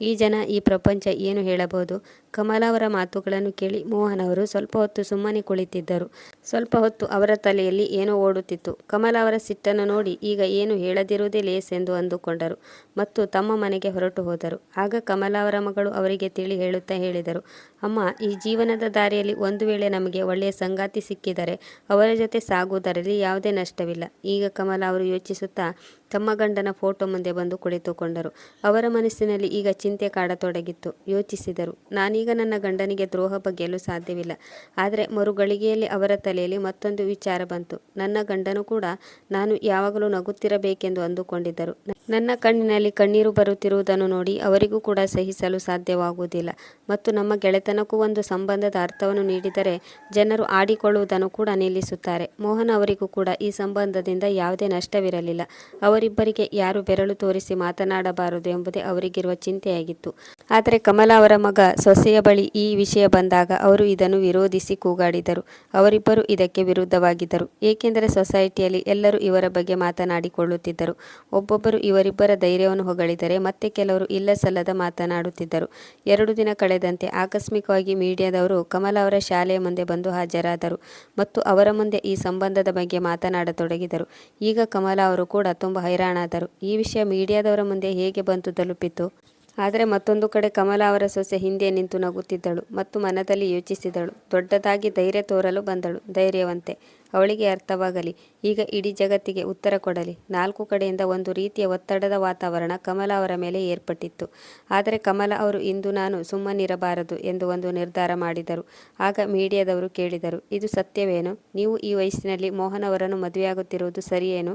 ಈ ಜನ, ಈ ಪ್ರಪಂಚ ಏನು ಹೇಳಬಹುದು? ಕಮಲಾವರ ಮಾತುಗಳನ್ನು ಕೇಳಿ ಮೋಹನ್ ಅವರು ಸ್ವಲ್ಪ ಹೊತ್ತು ಸುಮ್ಮನೆ ಕುಳಿತಿದ್ದರು. ಸ್ವಲ್ಪ ಹೊತ್ತು ಅವರ ತಲೆಯಲ್ಲಿ ಏನೋ ಓಡುತ್ತಿತ್ತು. ಕಮಲ ಅವರ ಸಿಟ್ಟನ್ನು ನೋಡಿ ಈಗ ಏನು ಹೇಳದಿರುವುದೇ ಲೇಸ್ ಎಂದು ಅಂದುಕೊಂಡರು ಮತ್ತು ತಮ್ಮ ಮನೆಗೆ ಹೊರಟು ಹೋದರು. ಆಗ ಕಮಲಾವರ ಮಗಳು ಅವರಿಗೆ ತಿಳಿ ಹೇಳುತ್ತಾ ಹೇಳಿದರು, ಅಮ್ಮ, ಈ ಜೀವನದ ದಾರಿಯಲ್ಲಿ ಒಂದು ವೇಳೆ ನಮಗೆ ಒಳ್ಳೆಯ ಸಂಗಾತಿ ಸಿಕ್ಕಿದರೆ ಅವರ ಜೊತೆ ಸಾಗುವುದರಲ್ಲಿ ಯಾವುದೇ ನಷ್ಟವಿಲ್ಲ ಈಗ ಕಮಲ ಅವರು ಯೋಚಿಸುತ್ತಾ ತಮ್ಮ ಗಂಡನ ಫೋಟೋ ಮುಂದೆ ಬಂದು ಕುಳಿತುಕೊಂಡರು. ಅವರ ಮನಸ್ಸಿನಲ್ಲಿ ಈಗ ಚಿಂತೆ ಕಾಡತೊಡಗಿತ್ತು. ಯೋಚಿಸಿದರು. ನಾನೀಗ ನನ್ನ ಗಂಡನಿಗೆ ದ್ರೋಹ ಬಗೆಯಲು ಸಾಧ್ಯವಿಲ್ಲ. ಆದರೆ ಮರುಗಳಿಗೆಯಲ್ಲಿ ಅವರ ತಲೆಯಲ್ಲಿ ಮತ್ತೊಂದು ವಿಚಾರ ಬಂತು. ನನ್ನ ಗಂಡನು ಕೂಡ ನಾನು ಯಾವಾಗಲೂ ನಗುತ್ತಿರಬೇಕೆಂದು ಅಂದುಕೊಂಡಿದ್ದರು. ನನ್ನ ಕಣ್ಣಿನಲ್ಲಿ ಕಣ್ಣೀರು ಬರುತ್ತಿರುವುದನ್ನು ನೋಡಿ ಅವರಿಗೂ ಕೂಡ ಸಹಿಸಲು ಸಾಧ್ಯವಾಗುವುದಿಲ್ಲ. ಮತ್ತು ನಮ್ಮ ಗೆಳೆತನಕ್ಕೂ ಒಂದು ಸಂಬಂಧದ ಅರ್ಥವನ್ನು ನೀಡಿದರೆ ಜನರು ಆಡಿಕೊಳ್ಳುವುದನ್ನು ಕೂಡ ನಿಲ್ಲಿಸುತ್ತಾರೆ. ಮೋಹನ್ ಅವರಿಗೂ ಕೂಡ ಈ ಸಂಬಂಧದಿಂದ ಯಾವುದೇ ನಷ್ಟವಿರಲಿಲ್ಲ. ಅವರಿಬ್ಬರಿಗೆ ಯಾರು ಬೆರಳು ತೋರಿಸಿ ಮಾತನಾಡಬಾರದು ಎಂಬುದೇ ಅವರಿಗಿರುವ ಚಿಂತೆಯಾಗಿತ್ತು. ಆದರೆ ಕಮಲ ಅವರ ಮಗ ಸೊಸೆಯ ಬಳಿ ಈ ವಿಷಯ ಬಂದಾಗ ಅವರು ಇದನ್ನು ವಿರೋಧಿಸಿ ಕೂಗಾಡಿದರು. ಅವರಿಬ್ಬರು ಇದಕ್ಕೆ ವಿರುದ್ಧವಾಗಿದ್ದರು. ಏಕೆಂದರೆ ಸೊಸೈಟಿಯಲ್ಲಿ ಎಲ್ಲರೂ ಇವರ ಬಗ್ಗೆ ಮಾತನಾಡಿಕೊಳ್ಳುತ್ತಿದ್ದರು. ಒಬ್ಬೊಬ್ಬರು ಇವರಿಬ್ಬರ ಧೈರ್ಯವನ್ನು ಹೊಗಳಿದರೆ ಮತ್ತೆ ಕೆಲವರು ಇಲ್ಲ ಸಲ್ಲದ ಮಾತನಾಡುತ್ತಿದ್ದರು. ಎರಡು ದಿನ ಕಳೆದಂತೆ ಆಕಸ್ಮಿಕವಾಗಿ ಮೀಡಿಯಾದವರು ಕಮಲ ಅವರ ಶಾಲೆಯ ಮುಂದೆ ಬಂದು ಹಾಜರಾದರು ಮತ್ತು ಅವರ ಮುಂದೆ ಈ ಸಂಬಂಧದ ಬಗ್ಗೆ ಮಾತನಾಡತೊಡಗಿದರು. ಈಗ ಕಮಲ ಅವರು ಕೂಡ ತುಂಬ ಹೈರಾಣಾದರು. ಈ ವಿಷಯ ಮೀಡಿಯಾದವರ ಮುಂದೆ ಹೇಗೆ ಬಂತು ತಲುಪಿತು? ಆದರೆ ಮತ್ತೊಂದು ಕಡೆ ಕಮಲ ಅವರ ಸೊಸೆ ಹಿಂದೆ ನಿಂತು ನಗುತ್ತಿದ್ದಳು ಮತ್ತು ಮನದಲ್ಲಿ ಯೋಚಿಸಿದಳು. ದೊಡ್ಡದಾಗಿ ಧೈರ್ಯ ತೋರಲು ಬಂದಳು. ಧೈರ್ಯವಂತೆ, ಅವಳಿಗೆ ಅರ್ಥವಾಗಲಿ, ಈಗ ಇಡೀ ಜಗತ್ತಿಗೆ ಉತ್ತರ ಕೊಡಲಿ. ನಾಲ್ಕು ಕಡೆಯಿಂದ ಒಂದು ರೀತಿಯ ಒತ್ತಡದ ವಾತಾವರಣ ಕಮಲ ಅವರ ಮೇಲೆ ಏರ್ಪಟ್ಟಿತ್ತು. ಆದರೆ ಕಮಲ ಅವರು, ಇಂದು ನಾನು ಸುಮ್ಮನಿರಬಾರದು ಎಂದು ಒಂದು ನಿರ್ಧಾರ ಮಾಡಿದರು. ಆಗ ಮೀಡಿಯಾದವರು ಕೇಳಿದರು, ಇದು ಸತ್ಯವೇನು? ನೀವು ಈ ವಯಸ್ಸಿನಲ್ಲಿ ಮೋಹನ್ ಅವರನ್ನು ಮದುವೆಯಾಗುತ್ತಿರುವುದು ಸರಿಯೇನು?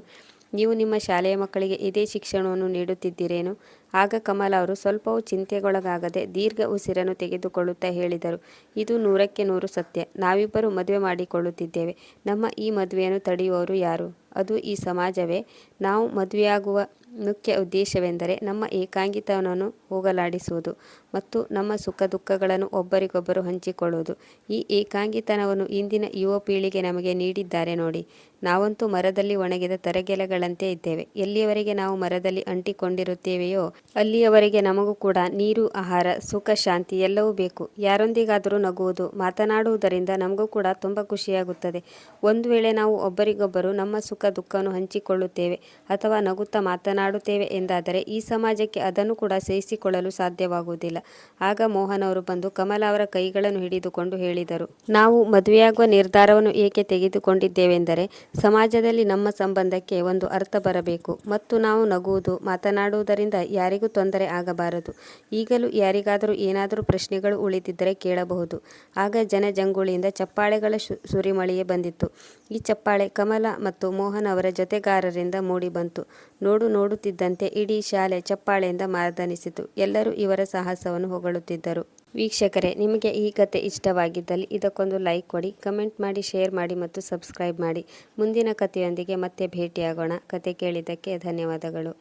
ನೀವು ನಿಮ್ಮ ಶಾಲೆಯ ಮಕ್ಕಳಿಗೆ ಇದೇ ಶಿಕ್ಷಣವನ್ನು ನೀಡುತ್ತಿದ್ದೀರೇನು? ಆಗ ಕಮಲ ಅವರು ಸ್ವಲ್ಪವೂ ಚಿಂತೆಗೊಳಗಾಗದೆ ದೀರ್ಘ ಉಸಿರನ್ನು ತೆಗೆದುಕೊಳ್ಳುತ್ತಾ ಹೇಳಿದರು, ಇದು ನೂರಕ್ಕೆ ನೂರು ಸತ್ಯ. ನಾವಿಬ್ಬರು ಮದುವೆ ಮಾಡಿಕೊಳ್ಳುತ್ತಿದ್ದೇವೆ. ನಮ್ಮ ಈ ಮದುವೆಯನ್ನು ತಡೆಯುವವರು ಯಾರು? ಅದು ಈ ಸಮಾಜವೇ. ನಾವು ಮದುವೆಯಾಗುವ ಮುಖ್ಯ ಉದ್ದೇಶವೆಂದರೆ ನಮ್ಮ ಏಕಾಂಗಿತನವನ್ನು ಹೋಗಲಾಡಿಸುವುದು ಮತ್ತು ನಮ್ಮ ಸುಖ ದುಃಖಗಳನ್ನು ಒಬ್ಬರಿಗೊಬ್ಬರು ಹಂಚಿಕೊಳ್ಳುವುದು. ಈ ಏಕಾಂಗಿತನವನ್ನು ಇಂದಿನ ಯುವ ಪೀಳಿಗೆ ನಮಗೆ ನೀಡಿದ್ದಾರೆ ನೋಡಿ. ನಾವಂತೂ ಮರದಲ್ಲಿ ಒಣಗಿದ ತರಗೆಲೆಗಳಂತೆ ಇದ್ದೇವೆ. ಎಲ್ಲಿಯವರೆಗೆ ನಾವು ಮರದಲ್ಲಿ ಅಂಟಿಕೊಂಡಿರುತ್ತೇವೆಯೋ, ಅಲ್ಲಿಯವರೆಗೆ ನಮಗೂ ಕೂಡ ನೀರು, ಆಹಾರ, ಸುಖ, ಶಾಂತಿ ಎಲ್ಲವೂ ಬೇಕು. ಯಾರೊಂದಿಗಾದರೂ ನಗುವುದು, ಮಾತನಾಡುವುದರಿಂದ ನಮಗೂ ಕೂಡ ತುಂಬ ಖುಷಿಯಾಗುತ್ತದೆ. ಒಂದು ವೇಳೆ ನಾವು ಒಬ್ಬರಿಗೊಬ್ಬರು ನಮ್ಮ ಸುಖ, ದುಃಖವನ್ನು ಹಂಚಿಕೊಳ್ಳುತ್ತೇವೆ ಅಥವಾ ನಗುತ್ತಾ ಮಾತನಾಡುತ್ತೇವೆ ಎಂದಾದರೆ ಈ ಸಮಾಜಕ್ಕೆ ಅದನ್ನು ಕೂಡ ಸಹಿಸಿಕೊಳ್ಳಲು ಸಾಧ್ಯವಾಗುವುದಿಲ್ಲ. ಆಗ ಮೋಹನ್ ಅವರು ಬಂದು ಕಮಲ ಅವರ ಕೈಗಳನ್ನು ಹಿಡಿದುಕೊಂಡು ಹೇಳಿದರು, ನಾವು ಮದುವೆಯಾಗುವ ನಿರ್ಧಾರವನ್ನು ಏಕೆ ತೆಗೆದುಕೊಂಡಿದ್ದೇವೆಂದರೆ ಸಮಾಜದಲ್ಲಿ ನಮ್ಮ ಸಂಬಂಧಕ್ಕೆ ಒಂದು ಅರ್ಥ ಬರಬೇಕು ಮತ್ತು ನಾವು ನಗುವುದು, ಮಾತನಾಡುವುದರಿಂದ ಯಾರಿಗೂ ತೊಂದರೆ ಆಗಬಾರದು. ಈಗಲೂ ಯಾರಿಗಾದರೂ ಏನಾದರೂ ಪ್ರಶ್ನೆಗಳು ಉಳಿದಿದ್ದರೆ ಕೇಳಬಹುದು. ಆಗ ಜನಜಂಗುಳಿಯಿಂದ ಚಪ್ಪಾಳೆಗಳ ಸುರಿಮಳೆಯೇ ಬಂದಿತ್ತು. ಈ ಚಪ್ಪಾಳೆ ಕಮಲ ಮತ್ತು ಮೋಹನ್ ಅವರ ಜೊತೆಗಾರರಿಂದ ಮೂಡಿಬಂತು ನೋಡು ನೋಡುತ್ತಿದ್ದಂತೆ ಇಡೀ ಶಾಲೆ ಚಪ್ಪಾಳೆಯಿಂದ ಮಾರ್ದನಿಸಿತು ಎಲ್ಲರೂ ಇವರ ಸಾಹಸವನ್ನು ಹೊಗಳುತ್ತಿದ್ದರು. ವೀಕ್ಷಕರೇ, ನಿಮಗೆ ಈ ಕತೆ ಇಷ್ಟವಾಗಿದ್ದಲ್ಲಿ ಇದಕ್ಕೊಂದು ಲೈಕ್ ಕೊಡಿ, ಕಮೆಂಟ್ ಮಾಡಿ, ಶೇರ್ ಮಾಡಿ ಮತ್ತು ಸಬ್ಸ್ಕ್ರೈಬ್ ಮಾಡಿ. ಮುಂದಿನ ಕಥೆಯೊಂದಿಗೆ ಮತ್ತೆ ಭೇಟಿಯಾಗೋಣ. ಕತೆ ಕೇಳಿದ್ದಕ್ಕೆ ಧನ್ಯವಾದಗಳು.